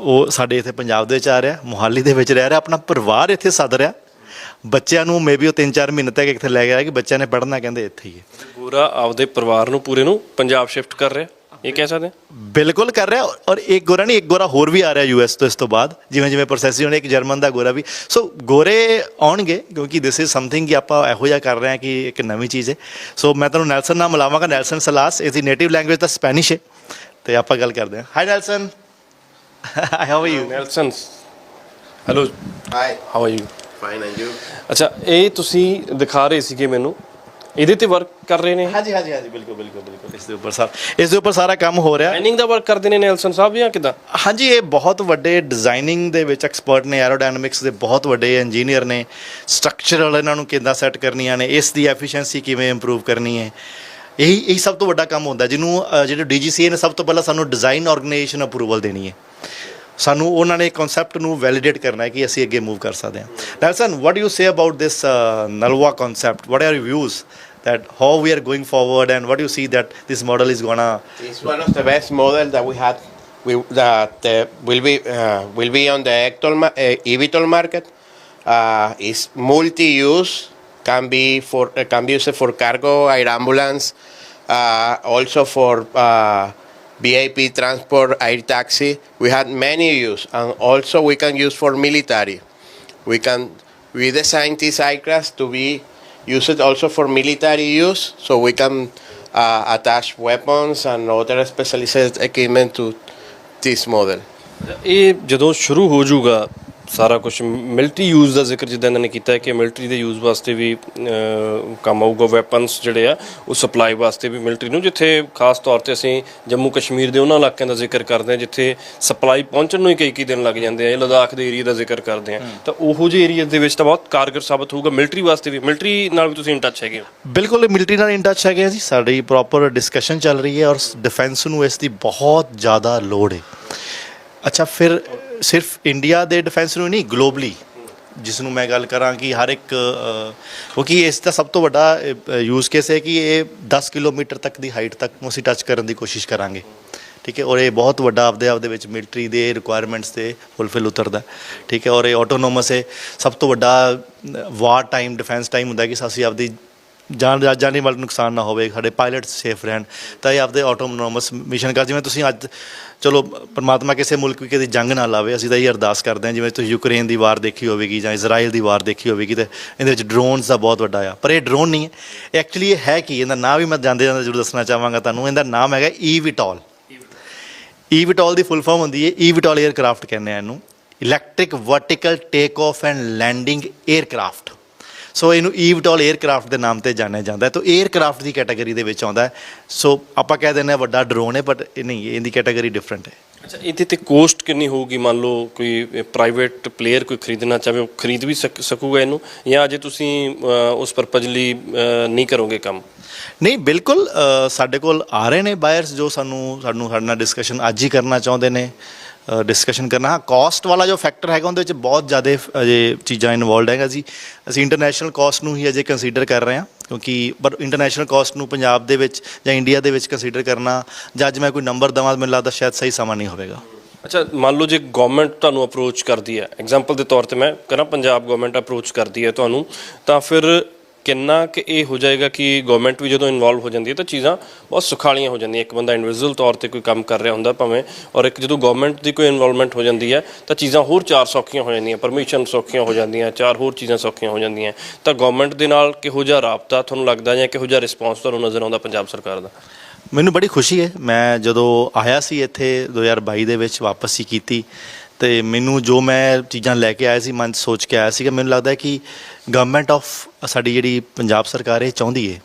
ਉਹ ਸਾਡੇ ਇੱਥੇ ਪੰਜਾਬ ਦੇ ਵਿੱਚ ਆ ਰਿਹਾ, ਮੁਹਾਲੀ ਦੇ ਵਿੱਚ ਰਹਿ ਰਿਹਾ, ਆਪਣਾ ਪਰਿਵਾਰ ਇੱਥੇ ਸੱਦ ਰਿਹਾ। ਬੱਚਿਆਂ ਨੂੰ ਮੇਬੀ ਉਹ 3-4 ਮਹੀਨੇ ਤੱਕ ਇੱਥੇ ਲੈ ਗਿਆ ਕਿ ਬੱਚਿਆਂ ਨੇ ਪੜ੍ਹਨਾ ਕਹਿੰਦੇ ਇੱਥੇ ਹੀ ਹੈ। ਗੋਰਾ ਆਪਦੇ ਪਰਿਵਾਰ ਨੂੰ, ਪੂਰੇ ਨੂੰ ਪੰਜਾਬ ਸ਼ਿਫਟ ਕਰ ਰਿਹਾ। ਇਹ ਕਹਿ ਸਕਦੇ? ਹਾਂ? ਬਿਲਕੁਲ ਕਰ ਰਿਹਾ ਔਰ ਇੱਕ ਗੋਰਾ ਨਹੀਂ ਇੱਕ ਗੋਰਾ ਹੋਰ ਵੀ ਆ ਰਿਹਾ ਯੂਐਸ ਤੋਂ ਇਸ ਤੋਂ ਬਾਅਦ। ਜਿਵੇਂ ਜਿਵੇਂ ਪ੍ਰੋਸੈਸ ਹੋਣੇ ਇੱਕ ਜਰਮਨ ਦਾ ਗੋਰਾ ਵੀ। ਸੋ ਗੋਰੇ ਆਉਣਗੇ ਕਿਉਂਕਿ ਦਿਸ ਇਜ਼ ਸਮਥਿੰਗ ਕਿ ਆਪਾਂ ਇਹੋ ਜਿਹਾ ਕਰ ਰਹੇ ਹਾਂ ਕਿ ਇੱਕ ਨਵੀਂ ਚੀਜ਼ ਹੈ। ਸੋ ਮੈਂ ਤੁਹਾਨੂੰ ਨੈਲਸਨ ਨਾਲ ਮਿਲਾਵਾਂਗਾ। ਨੈਲਸਨ ਸਲਾਸ ਇਸ ਦੀ ਨੇਟਿਵ ਲੈਂਗੁਏਜ ਤਾਂ ਸਪੈਨਿਸ਼ ਹੈ। ਤੇ ਆਪਾਂ ਗੱਲ ਕਰਦੇ ਹਾਂ। Hi Nelson how are you Nelson hello Hi, how are you fine, and you? ਅੱਛਾ ਇਹ ਤੁਸੀਂ ਦਿਖਾ ਰਹੇ ਸੀਗੇ ਮੈਨੂੰ। ਇਹਦੇ ਤੇ ਵਰਕ ਕਰ ਰਹੇ ਨੇ? ਹਾਂਜੀ ਹਾਂਜੀ ਹਾਂਜੀ ਬਿਲਕੁਲ ਬਿਲਕੁਲ ਬਿਲਕੁਲ। ਇਸ ਦੇ ਉੱਪਰ ਸਾਰਾ ਇਸ ਦੇ ਉੱਪਰ ਸਾਰਾ ਕੰਮ ਹੋ ਰਿਹਾ। ਡਿਜ਼ਾਈਨਿੰਗ ਦਾ ਵਰਕ ਕਰਦੇ ਨੇ ਨੈਲਸਨ ਸਾਹਿਬ ਜਾਂ ਕਿਦਾਂ? ਹਾਂਜੀ ਇਹ ਬਹੁਤ ਵੱਡੇ ਡਿਜ਼ਾਈਨਿੰਗ ਦੇ ਵਿੱਚ ਐਕਸਪਰਟ ਨੇ ਐਰੋਡਾਇਨਾਮਿਕਸ ਦੇ ਬਹੁਤ ਵੱਡੇ ਇੰਜੀਨੀਅਰ ਨੇ। ਸਟਰਕਚਰਲ ਇਹਨਾਂ ਨੂੰ ਕਿੱਦਾਂ ਸੈੱਟ ਕਰਨੀਆਂ ਨੇ ਇਸ ਦੀ ਐਫੀਸ਼ੀਐਂਸੀ ਕਿਵੇਂ ਇੰਪਰੂਵ ਕਰਨੀ ਹੈ। ਇਹੀ ਇਹੀ ਸਭ ਤੋਂ ਵੱਡਾ ਕੰਮ ਹੁੰਦਾ ਜਿਹਨੂੰ ਜਿਹੜੇ ਡੀਜੀਸੀਏ ਨੇ ਸਭ ਤੋਂ ਪਹਿਲਾਂ ਸਾਨੂੰ ਡਿਜ਼ਾਈਨ ਆਰਗੇਨਾਈਜੇਸ਼ਨ ਅਪਰੂਵਲ ਦੇਣੀ ਹੈ। ਸਾਨੂੰ ਉਹਨਾਂ ਨੇ ਕਨਸੈਪਟ ਨੂੰ ਵੈਲੀਡੇਟ ਕਰਨਾ ਹੈ ਕਿ ਅਸੀਂ ਅੱਗੇ ਮੂਵ ਕਰ ਸਕਦੇ ਹਾਂ Nelson what you say about this Nalwa concept what are your views that how we are going forward and what you see that this model is gonna It's one of the best models that we had. We, that uh, will be uh, will be on the eVTOL, ma- uh, eVTOL market. Uh, it's multi-use. Can be for uh, can be used for cargo, air ambulance, uh, also for uh, VIP transport, air taxi. We had many use, and also we can use for military. We can we designed this aircraft to be used also for military use, so we can uh, attach weapons and other specialized equipment to this model. ਇਹ ਜਦੋਂ ਸ਼ੁਰੂ ਹੋ ਜਾਊਗਾ ਸਾਰਾ ਕੁਝ military use ਦਾ ਜ਼ਿਕਰ ਜਿੱਦਾਂ ਇਹਨਾਂ ਨੇ ਕੀਤਾ ਹੈ ਕਿ ਮਿਲਟਰੀ ਦੇ ਯੂਜ਼ ਵਾਸਤੇ ਵੀ ਕੰਮ ਆਊਗਾ ਵੈਪਨਸ ਜਿਹੜੇ ਆ, ਉਹ ਸਪਲਾਈ ਵਾਸਤੇ ਵੀ ਮਿਲਟਰੀ ਨੂੰ, ਜਿੱਥੇ ਖਾਸ ਤੌਰ ਤੇ ਅਸੀਂ ਜੰਮੂ ਕਸ਼ਮੀਰ ਦੇ ਉਹਨਾਂ ਇਲਾਕਿਆਂ ਦਾ ਜ਼ਿਕਰ ਕਰਦੇ ਹਾਂ, ਜਿੱਥੇ ਸਪਲਾਈ ਪਹੁੰਚਣ ਨੂੰ ਹੀ ਕਈ ਕਈ ਦਿਨ ਲੱਗ ਜਾਂਦੇ ਆ ਲਦਾਖ ਦੇ ਏਰੀਆ ਦਾ ਜ਼ਿਕਰ ਕਰਦੇ ਆ ਤਾਂ ਉਹੋ ਜਿਹੇ ਏਰੀਆ ਦੇ ਵਿੱਚ ਤਾਂ ਬਹੁਤ ਕਾਰਗਰ ਸਾਬਤ ਹੋਊਗਾ ਮਿਲਟਰੀ ਵਾਸਤੇ ਵੀ। ਮਿਲਟਰੀ ਨਾਲ ਵੀ ਤੁਸੀਂ ਇਨ ਟੱਚ ਹੈਗੇ ਹੋ? ਬਿਲਕੁਲ ਮਿਲਟਰੀ ਨਾਲ ਇਨ ਟੱਚ ਹੈਗੇ ਆ ਜੀ। ਸਾਡੀ ਪ੍ਰੋਪਰ ਡਿਸਕਸ਼ਨ ਚੱਲ ਰਹੀ ਹੈ ਔਰ ਡਿਫੈਂਸ ਨੂੰ ਇਸ ਦੀ ਬਹੁਤ ਜ਼ਿਆਦਾ ਲੋੜ ਹੈ। ਅੱਛਾ, ਫਿਰ ਸਿਰਫ ਇੰਡੀਆ ਦੇ ਡਿਫੈਂਸ ਨੂੰ ਨਹੀਂ ਗਲੋਬਲੀ ਜਿਸ ਨੂੰ ਮੈਂ ਗੱਲ ਕਰਾਂ ਕਿ ਹਰ ਇੱਕ ਕਿਉਂਕਿ ਇਸ ਦਾ ਸਭ ਤੋਂ ਵੱਡਾ ਯੂਜ਼ ਕੇਸ ਹੈ ਕਿ ਇਹ 10 ਕਿਲੋਮੀਟਰ ਤੱਕ ਦੀ ਹਾਈਟ ਤੱਕ ਨੂੰ ਅਸੀਂ ਟੱਚ ਕਰਨ ਦੀ ਕੋਸ਼ਿਸ਼ ਕਰਾਂਗੇ। ਠੀਕ ਹੈ, ਔਰ ਇਹ ਬਹੁਤ ਵੱਡਾ ਆਪਦੇ ਆਪ ਦੇ ਵਿੱਚ ਮਿਲਟਰੀ ਦੇ ਰਿਕੁਆਇਰਮੈਂਟਸ ਤੇ ਫੁਲਫਿਲ ਉਤਰਦਾ। ਠੀਕ ਹੈ, ਔਰ ਇਹ ਆਟੋਨੋਮਸ ਹੈ। ਸਭ ਤੋਂ ਵੱਡਾ ਵਾਰ ਟਾਈਮ ਡਿਫੈਂਸ ਟਾਈਮ ਹੁੰਦਾ ਕਿ ਅਸੀਂ ਆਪਦੀ ਜਾਨ ਜਾਨੀ ਵਾਲਾ ਨੁਕਸਾਨ ਨਾ ਹੋਵੇ, ਸਾਡੇ ਪਾਇਲਟ ਸੇਫ ਰਹਿਣ। ਤਾਂ ਇਹ ਆਪਦੇ ਆਟੋਨੋਮਸ ਮਿਸ਼ਨ ਕਰ, ਜਿਵੇਂ ਤੁਸੀਂ ਅੱਜ ਚਲੋ, ਪਰਮਾਤਮਾ ਕਿਸੇ ਮੁਲਕ ਵਿੱਚ ਕਦੀ ਜੰਗ ਨਾ ਲਾਵੇ, ਅਸੀਂ ਤਾਂ ਇਹ ਅਰਦਾਸ ਕਰਦੇ ਹਾਂ, ਜਿਵੇਂ ਤੁਸੀਂ ਯੂਕਰੇਨ ਦੀ ਵਾਰ ਦੇਖੀ ਹੋਵੇਗੀ ਜਾਂ ਇਜ਼ਰਾਈਲ ਦੀ ਵਾਰ ਦੇਖੀ ਹੋਵੇਗੀ, ਤੇ ਇਹਦੇ ਵਿੱਚ ਡਰੋਨਸ ਦਾ ਬਹੁਤ ਵੱਡਾ ਆ। ਪਰ ਇਹ ਡਰੋਨ ਨਹੀਂ ਹੈ। ਐਕਚੁਅਲੀ ਇਹ ਹੈ ਕੀ? ਇਹਦਾ ਨਾਮ ਵੀ ਮੈਂ ਜਾਂਦੇ ਜਾਂਦੇ ਜ਼ਰੂਰ ਦੱਸਣਾ ਚਾਹਾਂਗਾ ਤੁਹਾਨੂੰ। ਇਹਦਾ ਨਾਮ ਹੈਗਾ ਈਵੀਟੋਲ ਈਵੀਟੋਲ ਦੀ ਫੁੱਲ ਫਾਰਮ ਹੁੰਦੀ ਹੈ। ਈਵੀਟੋਲ 에ਅਰਕ੍ਰਾਫਟ ਕਹਿੰਦੇ ਆ ਇਹਨੂੰ। Electric vertical take off and landing aircraft so ਇਹਨੂੰ ਈਵਟੋਲ 에ਅਰਕ੍ਰਾਫਟ ਦੇ ਨਾਮ ਤੇ ਜਾਣਿਆ ਜਾਂਦਾ ਹੈ। ਤਾਂ 에ਅਰਕ੍ਰਾਫਟ ਦੀ ਕੈਟਾਗਰੀ ਦੇ ਵਿੱਚ ਆਉਂਦਾ ਹੈ। ਸੋ ਆਪਾਂ ਕਹਿ ਦਿੰਦੇ ਹਾਂ ਵੱਡਾ ਡਰੋਨ ਹੈ ਬਟ ਇਹ ਨਹੀਂ ਇਹਦੀ ਕੈਟਾਗਰੀ ਡਿਫਰੈਂਟ ਹੈ। ਅੱਛਾ ਇਹਦੇ ਤੇ ਕੋਸਟ ਕਿੰਨੀ ਹੋਊਗੀ? ਮੰਨ ਲਓ ਕੋਈ ਪ੍ਰਾਈਵੇਟ ਪਲੇਅਰ ਕੋਈ ਖਰੀਦਣਾ ਚਾਹੇ ਉਹ ਖਰੀਦ ਵੀ ਸਕ- ਸਕੂਗਾ ਇਹਨੂੰ ਜਾਂ ਅਜੇ ਤੁਸੀਂ ਉਸ ਪਰਪਸ ਲਈ ਨਹੀਂ ਕਰੋਗੇ ਕੰਮ? ਨਹੀਂ ਬਿਲਕੁਲ ਸਾਡੇ ਕੋਲ ਆ ਰਹੇ ਨੇ ਬਾਇਰਸ ਜੋ ਸਾਨੂੰ ਸਾਨੂੰ ਸਾਡੇ ਨਾਲ ਡਿਸਕਸ਼ਨ ਅੱਜ ਹੀ ਕਰਨਾ ਚਾਹੁੰਦੇ ਨੇ। ਡਿਸਕਸ਼ਨ ਕਰਨਾ। ਹਾਂ ਕਾਸਟ ਵਾਲਾ ਜੋ ਫੈਕਟਰ ਹੈਗਾ, ਉਹਦੇ ਵਿੱਚ ਬਹੁਤ ਜ਼ਿਆਦਾ ਅਜੇ ਚੀਜ਼ਾਂ ਇਨਵੋਲਡ ਹੈਗਾ ਜੀ। ਅਸੀਂ ਇੰਟਰਨੈਸ਼ਨਲ ਕਾਸਟ ਨੂੰ ਹੀ ਅਜੇ ਕੰਸੀਡਰ ਕਰ ਰਹੇ ਹਾਂ, ਕਿਉਂਕਿ ਪਰ ਇੰਟਰਨੈਸ਼ਨਲ ਕਾਸਟ ਨੂੰ ਪੰਜਾਬ ਦੇ ਵਿੱਚ ਜਾਂ ਇੰਡੀਆ ਦੇ ਵਿੱਚ ਕੰਸੀਡਰ ਕਰਨਾ ਜਾਂ ਅੱਜ ਮੈਂ ਕੋਈ ਨੰਬਰ ਦਵਾਂ, ਮੈਨੂੰ ਲੱਗਦਾ ਸ਼ਾਇਦ ਸਹੀ ਸਮਾਂ ਨਹੀਂ ਹੋਵੇਗਾ। ਅੱਛਾ, ਮੰਨ ਲਓ ਜੇ ਗਵਰਨਮੈਂਟ ਤੁਹਾਨੂੰ ਅਪਰੋਚ ਕਰਦੀ ਹੈ। ਐਗਜ਼ਾਮਪਲ ਦੇ ਤੌਰ ਤੇ ਮੈਂ ਕਰਾਂ ਪੰਜਾਬ ਗਵਰਨਮੈਂਟ ਅਪਰੋਚ ਕਰਦੀ ਹੈ ਤੁਹਾਨੂੰ, ਤਾਂ ਫਿਰ ਕਿੰਨਾ ਕਿ ਇਹ ਹੋ ਜਾਏਗਾ ਕਿ ਗਵਰਨਮੈਂਟ ਵੀ ਜਦੋਂ ਇਨਵੋਲਵ ਹੋ ਜਾਂਦੀ ਹੈ ਤਾਂ ਚੀਜ਼ਾਂ ਬਹੁਤ ਸੁਖਾਲੀਆਂ ਹੋ ਜਾਂਦੀਆਂ। ਇੱਕ ਬੰਦਾ ਇੰਡੀਵਿਜੂਅਲ ਤੌਰ ਤੇ ਕੋਈ ਕੰਮ ਕਰ ਰਿਹਾ ਹੁੰਦਾ ਭਾਵੇਂ, ਔਰ ਇੱਕ ਜਦੋਂ ਗਵਰਨਮੈਂਟ ਦੀ ਕੋਈ ਇਨਵੋਲਵਮੈਂਟ ਹੋ ਜਾਂਦੀ ਹੈ ਤਾਂ ਚੀਜ਼ਾਂ ਹੋਰ ਚਾਰ ਸੌਖੀਆਂ ਹੋ ਜਾਂਦੀਆਂ ਪਰਮਿਸ਼ਨ ਸੌਖੀਆਂ ਹੋ ਜਾਂਦੀਆਂ, ਚਾਰ ਹੋਰ ਚੀਜ਼ਾਂ ਸੌਖੀਆਂ ਹੋ ਜਾਂਦੀਆਂ। ਤਾਂ ਗਵਰਨਮੈਂਟ ਦੇ ਨਾਲ ਕਿਹੋ ਜਿਹਾ ਰਾਬਤਾ ਤੁਹਾਨੂੰ ਲੱਗਦਾ ਜਾਂ ਕਿਹੋ ਜਿਹਾ ਰਿਸਪੌਂਸ ਤੁਹਾਨੂੰ ਨਜ਼ਰ ਆਉਂਦਾ ਪੰਜਾਬ ਸਰਕਾਰ ਦਾ? ਮੈਨੂੰ ਬੜੀ ਖੁਸ਼ੀ ਹੈ। ਮੈਂ ਜਦੋਂ ਆਇਆ ਸੀ ਇੱਥੇ 2022 ਦੇ ਵਿੱਚ ਵਾਪਸੀ ਕੀਤੀ ਤੇ ਮੈਨੂੰ ਜੋ ਮੈਂ ਚੀਜ਼ਾਂ ਲੈ ਕੇ ਆਇਆ ਸੀ, ਮਨ 'ਚ ਸੋਚ ਕੇ ਆਇਆ ਸੀਗਾ, ਮੈਨੂੰ ਲੱਗਦਾ ਹੈ ਕਿ ਗਵਰਨਮੈਂਟ ਆਫ ਸਾਡੀ ਜਿਹੜੀ ਪੰਜਾਬ ਸਰਕਾਰ ਇਹ ਚਾਹੁੰਦੀ ਹੈ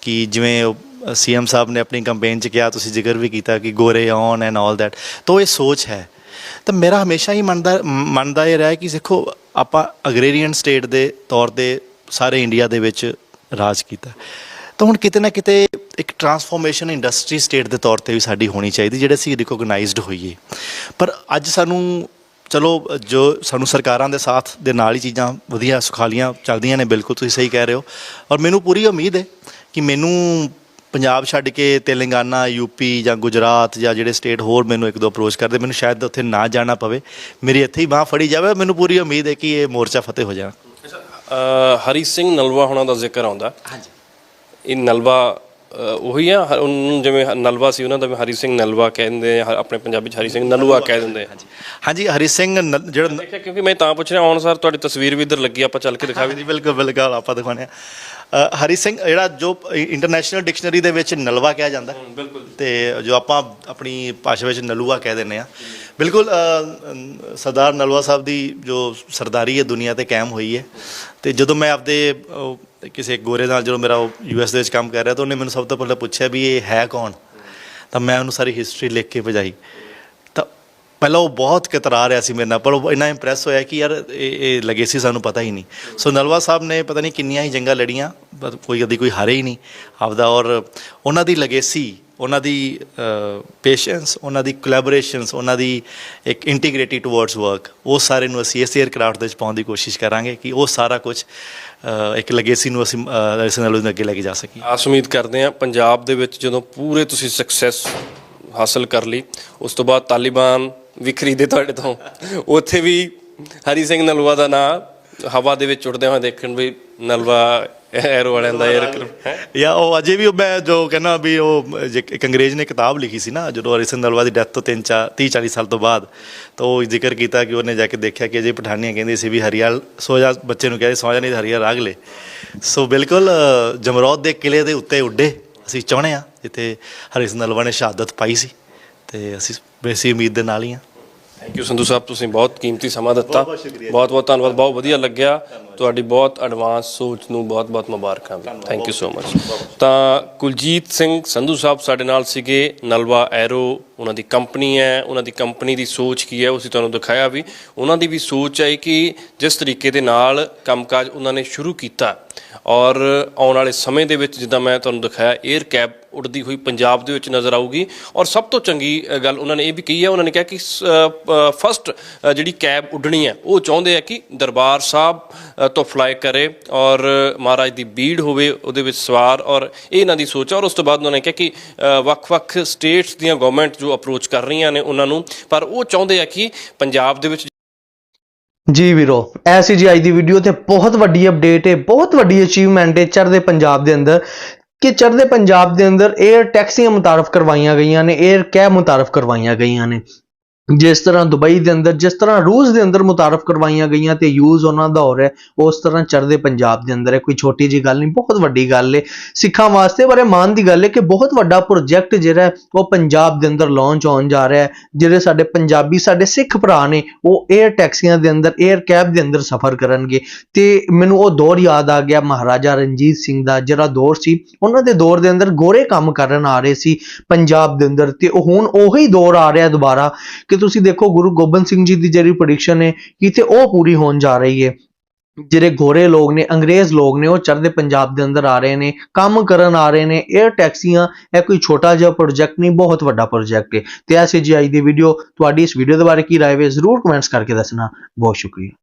ਕਿ ਜਿਵੇਂ ਸੀਐਮ ਸਾਹਿਬ ਨੇ ਆਪਣੀ ਕੰਪੇਨ 'ਚ ਕਿਹਾ, ਤੁਸੀਂ ਜ਼ਿਕਰ ਵੀ ਕੀਤਾ ਕਿ ਗੋਰੇ ਔਨ ਐਂਡ ਆਲ ਦੈਟ ਤਾਂ ਇਹ ਸੋਚ ਹੈ। ਤਾਂ ਮੇਰਾ ਹਮੇਸ਼ਾ ਹੀ ਮੰਨਦਾ ਮੰਨਦਾ ਇਹ ਰਿਹਾ ਕਿ ਦੇਖੋ, ਆਪਾਂ ਅਗਰੇਰੀਅਨ ਸਟੇਟ ਦੇ ਤੌਰ ਤੇ ਸਾਰੇ ਇੰਡੀਆ ਦੇ ਵਿੱਚ ਰਾਜ ਕੀਤਾ। ਤਾਂ ਹੁਣ ਕਿਤੇ ਨਾ ਕਿਤੇ ਇੱਕ ਟਰਾਂਸਫੋਰਮੇਸ਼ਨ ਇੰਡਸਟਰੀ ਸਟੇਟ ਦੇ ਤੌਰ ਤੇ ਵੀ ਸਾਡੀ ਹੋਣੀ ਚਾਹੀਦੀ ਜਿਹੜੇ ਅਸੀਂ ਰਿਕੋਗਨਾਈਜ਼ਡ ਹੋਈਏ। ਪਰ ਅੱਜ ਸਾਨੂੰ ਚਲੋ ਜੋ ਸਾਨੂੰ ਸਰਕਾਰਾਂ ਦੇ ਸਾਥ ਦੇ ਨਾਲ ਹੀ ਚੀਜ਼ਾਂ ਵਧੀਆ ਸੁਖਾਲੀਆਂ ਚੱਲਦੀਆਂ ਨੇ ਬਿਲਕੁਲ ਤੁਸੀਂ ਸਹੀ ਕਹਿ ਰਹੇ ਹੋ। ਔਰ ਮੈਨੂੰ ਪੂਰੀ ਉਮੀਦ ਹੈ ਕਿ ਮੈਨੂੰ ਪੰਜਾਬ ਛੱਡ ਕੇ ਤੇਲੰਗਾਨਾ ਯੂਪੀ ਜਾਂ ਗੁਜਰਾਤ ਜਾਂ ਜਿਹੜੇ ਸਟੇਟ ਹੋਰ ਮੈਨੂੰ ਇੱਕ ਦੋ ਅਪਰੋਚ ਕਰਦੇ ਮੈਨੂੰ ਸ਼ਾਇਦ ਉੱਥੇ ਨਾ ਜਾਣਾ ਪਵੇ। ਮੇਰੀ ਇੱਥੇ ਹੀ ਬਾਹ ਫੜੀ ਜਾਵੇ ਮੈਨੂੰ ਪੂਰੀ ਉਮੀਦ ਹੈ ਕਿ ਇਹ ਮੋਰਚਾ ਫਤਿਹ ਹੋ ਜਾਣਾ। ਹਰੀ ਸਿੰਘ ਨਲਵਾ ਹੋਣਾ ਦਾ ਜ਼ਿਕਰ ਆਉਂਦਾ। ਹਾਂਜੀ। ਇਹ ਨਲਵਾ ਉਹੀ ਆ ਉਹਨੂੰ ਜਿਵੇਂ ਨਲਵਾ ਸੀ ਉਹਨਾਂ ਦਾ ਵੀ ਹਰੀ ਸਿੰਘ ਨਲਵਾ ਕਹਿੰਦੇ ਆ, ਆਪਣੇ ਪੰਜਾਬੀ ਚ ਹਰੀ ਸਿੰਘ ਨਲੂਆ ਕਹਿ ਦਿੰਦੇ ਆ। ਹਾਂਜੀ ਹਰੀ ਸਿੰਘ ਨ- ਜਿਹੜਾ ਦੇਖਿਆ ਕਿਉਂਕਿ ਮੈਂ ਤਾਂ ਪੁੱਛ ਰਿਹਾ ਆਉਣ ਸਰ ਤੁਹਾਡੀ ਤਸਵੀਰ ਵੀ ਇੱਧਰ ਲੱਗੀ ਆਪਾਂ ਚੱਲ ਕੇ ਦਿਖਾਵੇ ਜੀ ਬਿਲਕੁਲ ਬਿਲਕੁਲ ਆਪਾਂ ਦਿਖਾਉਂਦੇ ਆ ਹਰੀ ਸਿੰਘ ਜਿਹੜਾ ਜੋ ਇੰਟਰਨੈਸ਼ਨਲ ਡਿਕਸ਼ਨਰੀ ਦੇ ਵਿੱਚ ਨਲਵਾ ਕਿਹਾ ਜਾਂਦਾ ਬਿਲਕੁਲ ਤੇ ਜੋ ਆਪਾਂ ਆਪਣੀ ਭਾਸ਼ਾ ਵਿੱਚ ਨਲੂਆ ਕਹਿ ਦਿੰਦੇ ਆ ਬਿਲਕੁਲ ਸਰਦਾਰ ਨਲਵਾ ਸਾਹਿਬ ਦੀ ਜੋ ਸਰਦਾਰੀ ਹੈ ਦੁਨੀਆ ਤੇ ਕਾਇਮ ਹੋਈ ਹੈ। ਤੇ ਜਦੋਂ ਮੈਂ ਆਪਦੇ ਕਿਸੇ ਗੋਰੇ ਨਾਲ ਜਦੋਂ ਮੇਰਾ ਯੂਐਸ ਦੇ ਵਿੱਚ ਕੰਮ ਕਰ ਰਿਹਾ ਤਾਂ ਉਹਨੇ ਮੈਨੂੰ ਸਭ ਤੋਂ ਪਹਿਲਾਂ ਪੁੱਛਿਆ ਵੀ ਇਹ ਹੈ ਕੌਣ? ਤਾਂ ਮੈਂ ਉਹਨੂੰ ਸਾਰੀ ਹਿਸਟਰੀ ਲਿਖ ਕੇ ਭਜਾਈ। ਪਹਿਲਾਂ ਉਹ ਬਹੁਤ ਕਤਰਾ ਰਿਹਾ ਸੀ ਮੇਰੇ ਨਾਲ ਪਰ ਉਹ ਇੰਨਾ ਇੰਪ੍ਰੈਸ ਹੋਇਆ ਕਿ ਯਾਰ ਇਹ ਇਹ ਲੱਗੇ ਸੀ ਸਾਨੂੰ ਪਤਾ ਹੀ ਨਹੀਂ। ਸੋ ਨਲਵਾ ਸਾਹਿਬ ਨੇ ਪਤਾ ਨਹੀਂ ਕਿੰਨੀਆਂ ਹੀ ਜੰਗਾਂ ਲੜੀਆਂ ਪਰ ਕੋਈ ਕਦੀ ਕੋਈ ਹਾਰੇ ਹੀ ਨਹੀਂ। ਆਪਦਾ ਔਰ ਉਹਨਾਂ ਦੀ ਲਗੇਸੀ ਉਹਨਾਂ ਦੀ ਪੇਸ਼ੈਂਸ ਉਹਨਾਂ ਦੀ ਕੋਲੈਬੋਰੇਸ਼ਨਸ ਉਹਨਾਂ ਦੀ ਇੱਕ ਇੰਟੀਗ੍ਰਿਟੀ ਟੁਵਰਡਸ ਵਰਕ ਉਹ ਸਾਰੇ ਨੂੰ ਅਸੀਂ ਇਸ 에ਅਰਕ੍ਰਾਫਟ ਦੇ ਵਿੱਚ ਪਾਉਣ ਦੀ ਕੋਸ਼ਿਸ਼ ਕਰਾਂਗੇ ਕਿ ਉਹ ਸਾਰਾ ਕੁਝ ਇੱਕ ਲੈਗੇਸੀ ਨੂੰ ਅਸੀਂ ਅ, ਇਸ ਨਾਲ ਅੱਗੇ ਲੈ ਕੇ ਜਾ ਸਕੀਏ। ਆਸ ਉਮੀਦ ਕਰਦੇ ਹਾਂ ਪੰਜਾਬ ਦੇ ਵਿੱਚ ਜਦੋਂ ਪੂਰੇ ਤੁਸੀਂ ਸਕਸੈਸ ਹਾਸਲ ਕਰ ਲਈ ਉਸ ਤੋਂ ਬਾਅਦ ਤਾਲਿਬਾਨ ਵੀ ਖਰੀਦੇ ਤੁਹਾਡੇ ਤੋਂ। ਉੱਥੇ ਵੀ ਹਰੀ ਸਿੰਘ ਨਲਵਾ ਦਾ ਨਾਂ ਹਵਾ ਦੇ ਵਿੱਚ ਉੱਡਦੇ ਹੋਏ ਦੇਖਣ ਵੀ ਨਲਵਾ ਐਰੋ ਵਾਲਿਆਂ ਦਾ 에ਅਰ ਹੈ। ਜਾਂ ਉਹ ਅਜੇ ਵੀ ਉਹ ਮੈਂ ਜੋ ਕਹਿੰਦਾ ਵੀ ਉਹ ਜੇ ਇੱਕ ਅੰਗਰੇਜ਼ ਨੇ ਕਿਤਾਬ ਲਿਖੀ ਸੀ ਨਾ, ਜਦੋਂ ਹਰੀ ਸਿੰਘ ਨਲਵਾ ਦੀ ਡੈਥ ਤੋਂ 3 30 40 ਸਾਲ ਤੋਂ ਬਾਅਦ, ਤਾਂ ਉਹ ਜ਼ਿਕਰ ਕੀਤਾ ਕਿ ਉਹਨੇ ਜਾ ਕੇ ਦੇਖਿਆ ਕਿ ਅਜੇ ਪਠਾਨੀਆਂ ਕਹਿੰਦੀ ਸੀ ਵੀ ਹਰੀਆਲ ਸੋ ਜਾ ਬੱਚੇ ਨੂੰ ਕਹਿੰਦੇ ਸੋ ਜਾ ਨਹੀਂ ਤਾਂ ਹਰੀਆਲ ਰਾਗ ਲੈ। ਸੋ ਬਿਲਕੁਲ ਜਮਰੌਦ ਦੇ ਕਿਲੇ ਦੇ ਉੱਤੇ ਉੱਡੇ, ਅਸੀਂ ਚਾਹੁੰਦੇ ਆ ਜਿੱਥੇ ਹਰੀ ਸਿੰਘ ਨਲਵਾ ਨੇ ਸ਼ਹਾਦਤ ਪਾਈ ਸੀ, ਤੇ ਅਸੀਂ ਬੇਸੀ ਉਮੀਦ ਦੇ ਨਾਲ ਹੀ ਆ। ਥੈਂਕ ਯੂ ਸੰਧੂ ਸਾਹਿਬ ਤੁਸੀਂ ਬਹੁਤ ਕੀਮਤੀ ਸਮਾਂ ਦਿੱਤਾ। ਬਹੁਤ ਬਹੁਤ ਧੰਨਵਾਦ ਬਹੁਤ ਵਧੀਆ ਲੱਗਿਆ। ਤੁਹਾਡੀ ਬਹੁਤ ਐਡਵਾਂਸ ਸੋਚ ਨੂੰ ਬਹੁਤ ਬਹੁਤ ਮੁਬਾਰਕਾਂ ਥੈਂਕ ਯੂ ਸੋ ਮਚ ਤਾਂ ਕੁਲਜੀਤ ਸਿੰਘ ਸੰਧੂ ਸਾਹਿਬ ਸਾਡੇ ਨਾਲ ਸੀਗੇ ਨਲਵਾ ਐਰੋ ਉਹਨਾਂ ਦੀ ਕੰਪਨੀ ਹੈ ਉਹਨਾਂ ਦੀ ਕੰਪਨੀ ਦੀ ਸੋਚ ਕੀ ਹੈ ਉਹ ਅਸੀਂ ਤੁਹਾਨੂੰ ਦਿਖਾਇਆ ਵੀ। ਉਹਨਾਂ ਦੀ ਵੀ ਸੋਚ ਹੈ ਕਿ ਜਿਸ ਤਰੀਕੇ ਦੇ ਨਾਲ ਕੰਮਕਾਜ ਉਹਨਾਂ ਨੇ ਸ਼ੁਰੂ ਕੀਤਾ ਔਰ ਆਉਣ ਵਾਲੇ ਸਮੇਂ ਦੇ ਵਿੱਚ ਜਿੱਦਾਂ ਮੈਂ ਤੁਹਾਨੂੰ ਦਿਖਾਇਆ 에ਅਰ ਕੈਬ ਉੱਡਦੀ ਹੋਈ ਪੰਜਾਬ ਦੇ ਵਿੱਚ ਨਜ਼ਰ ਆਊਗੀ। ਔਰ ਸਭ ਤੋਂ ਚੰਗੀ ਗੱਲ ਉਹਨਾਂ ਨੇ ਇਹ ਵੀ ਕਹੀ ਹੈ ਉਹਨਾਂ ਨੇ ਕਿਹਾ ਕਿ ਫਸਟ ਜਿਹੜੀ ਕੈਬ ਉੱਡਣੀ ਹੈ ਉਹ ਚਾਹੁੰਦੇ ਆ ਕਿ ਦਰਬਾਰ ਸਾਹਿਬ ਤੋਂ ਫਲਾਈ ਕਰੇ ਔਰ ਮਹਾਰਾਜ ਦੀ ਬੀੜ ਹੋਵੇ ਉਹਦੇ ਵਿੱਚ ਸਵਾਰ ਔਰ ਇਹ ਇਹਨਾਂ ਦੀ ਸੋਚ ਹੈ ਔਰ ਉਸ ਤੋਂ ਬਾਅਦ ਉਹਨਾਂ ਨੇ ਕਿਹਾ ਕਿ ਵੱਖ-ਵੱਖ ਸਟੇਟਸ ਦੀਆਂ ਗਵਰਨਮੈਂਟ ਜੋ ਅਪਰੋਚ ਕਰ ਰਹੀਆਂ ਨੇ ਉਹਨਾਂ ਨੂੰ। ਪਰ ਉਹ ਚਾਹੁੰਦੇ ਆ ਕਿ ਪੰਜਾਬ ਦੇ ਵਿੱਚ ਜੀ ਵੀਰੋ ਐਸੀ ਜੀ ਅੱਜ ਦੀ ਵੀਡੀਓ ਤੇ ਬਹੁਤ ਵੱਡੀ ਅਪਡੇਟ ਹੈ, ਬਹੁਤ ਵੱਡੀ ਅਚੀਵਮੈਂਟ ਹੈ ਚੜ੍ਹਦੇ ਪੰਜਾਬ ਦੇ ਅੰਦਰ। ਕਿ ਚੜ੍ਹਦੇ ਪੰਜਾਬ ਦੇ ਅੰਦਰ 에ਅਰ ਟੈਕਸੀਆਂ ਮੁਤਾਰਫ ਕਰਵਾਈਆਂ ਗਈਆਂ ਨੇ 에ਅਰ ਕੈਬ ਮੁਤਾਰਫ ਕਰਵਾਈਆਂ ਗਈਆਂ ਨੇ। ਜਿਸ ਤਰ੍ਹਾਂ ਦੁਬਈ ਦੇ ਅੰਦਰ, ਜਿਸ ਤਰ੍ਹਾਂ ਰੂਸ ਦੇ ਅੰਦਰ ਮੁਤਾਰਫ ਕਰਵਾਈਆਂ ਗਈਆਂ ਤੇ ਯੂਜ਼ ਉਹਨਾਂ ਦਾ ਹੋ ਰਿਹਾ ਉਸ ਤਰ੍ਹਾਂ ਚੜ੍ਹਦੇ ਪੰਜਾਬ ਦੇ ਅੰਦਰ ਹੈ। ਕੋਈ ਛੋਟੀ ਜੀ ਗੱਲ ਨਹੀਂ, ਬਹੁਤ ਵੱਡੀ ਗੱਲ ਹੈ। ਸਿੱਖਾਂ ਵਾਸਤੇ ਬੜੇ ਮਾਣ ਦੀ ਗੱਲ ਹੈ ਕਿ ਬਹੁਤ ਵੱਡਾ ਪ੍ਰੋਜੈਕਟ ਜਿਹੜਾ ਉਹ ਪੰਜਾਬ ਦੇ ਅੰਦਰ ਲਾਂਚ ਹੋਣ ਜਾ ਰਿਹਾ ਹੈ। ਜਿਹੜੇ ਸਾਡੇ ਪੰਜਾਬੀ, ਸਾਡੇ ਸਿੱਖ ਭਰਾ ਨੇ, ਉਹ 에ਅਰ ਟੈਕਸੀਆਂ ਦੇ ਅੰਦਰ 에ਅਰ ਕੈਬ ਦੇ ਅੰਦਰ ਸਫ਼ਰ ਕਰਨਗੇ। ਤੇ ਮੈਨੂੰ ਉਹ ਦੌਰ ਯਾਦ ਆ ਗਿਆ, ਮਹਾਰਾਜਾ ਰਣਜੀਤ ਸਿੰਘ ਦਾ ਜਿਹੜਾ ਦੌਰ ਸੀ, ਉਹਨਾਂ ਦੇ ਦੌਰ ਦੇ ਅੰਦਰ ਗੋਰੇ ਕੰਮ ਕਰਨ ਆ ਰਹੇ ਸੀ ਪੰਜਾਬ ਦੇ ਅੰਦਰ ਤੇ ਉਹ ਹੁਣ ਉਹੀ ਦੌਰ ਆ ਰਿਹਾ ਦੁਬਾਰਾ। ਕਿ ਤੁਸੀਂ ਦੇਖੋ ਗੁਰੂ ਗੋਬਿੰਦ ਸਿੰਘ ਜੀ ਦੀ ਜਿਹੜੀ ਪ੍ਰੈਡਿਕਸ਼ਨ ਹੈ ਕਿਤੇ ਉਹ ਪੂਰੀ ਹੋਣ ਜਾ ਰਹੀ ਹੈ। ਜਿਹੜੇ ਗੋਰੇ ਲੋਕ ਨੇ, ਅੰਗਰੇਜ਼ ਲੋਕ ਨੇ, ਉਹ ਚੜ੍ਹਦੇ ਪੰਜਾਬ ਦੇ ਅੰਦਰ ਆ ਰਹੇ ਨੇ, ਕੰਮ ਕਰਨ ਆ ਰਹੇ ਨੇ 에ਅਰ ਟੈਕਸੀਆਂ, ਇਹ ਕੋਈ ਛੋਟਾ ਜਿਹਾ ਪ੍ਰੋਜੈਕਟ ਨਹੀਂ, ਬਹੁਤ ਵੱਡਾ ਪ੍ਰੋਜੈਕਟ ਹੈ। ਤੇ ਐਸੀ ਜੀ ਅੱਜ ਦੀ ਵੀਡੀਓ ਤੁਹਾਡੀ ਇਸ ਵੀਡੀਓ ਦੇ ਬਾਰੇ ਕੀ ਰਾਏ ਵੇ ਜ਼ਰੂਰ ਕਮੈਂਟਸ ਕਰਕੇ ਦੱਸਣਾ। ਬਹੁਤ ਸ਼ੁਕਰੀਆ।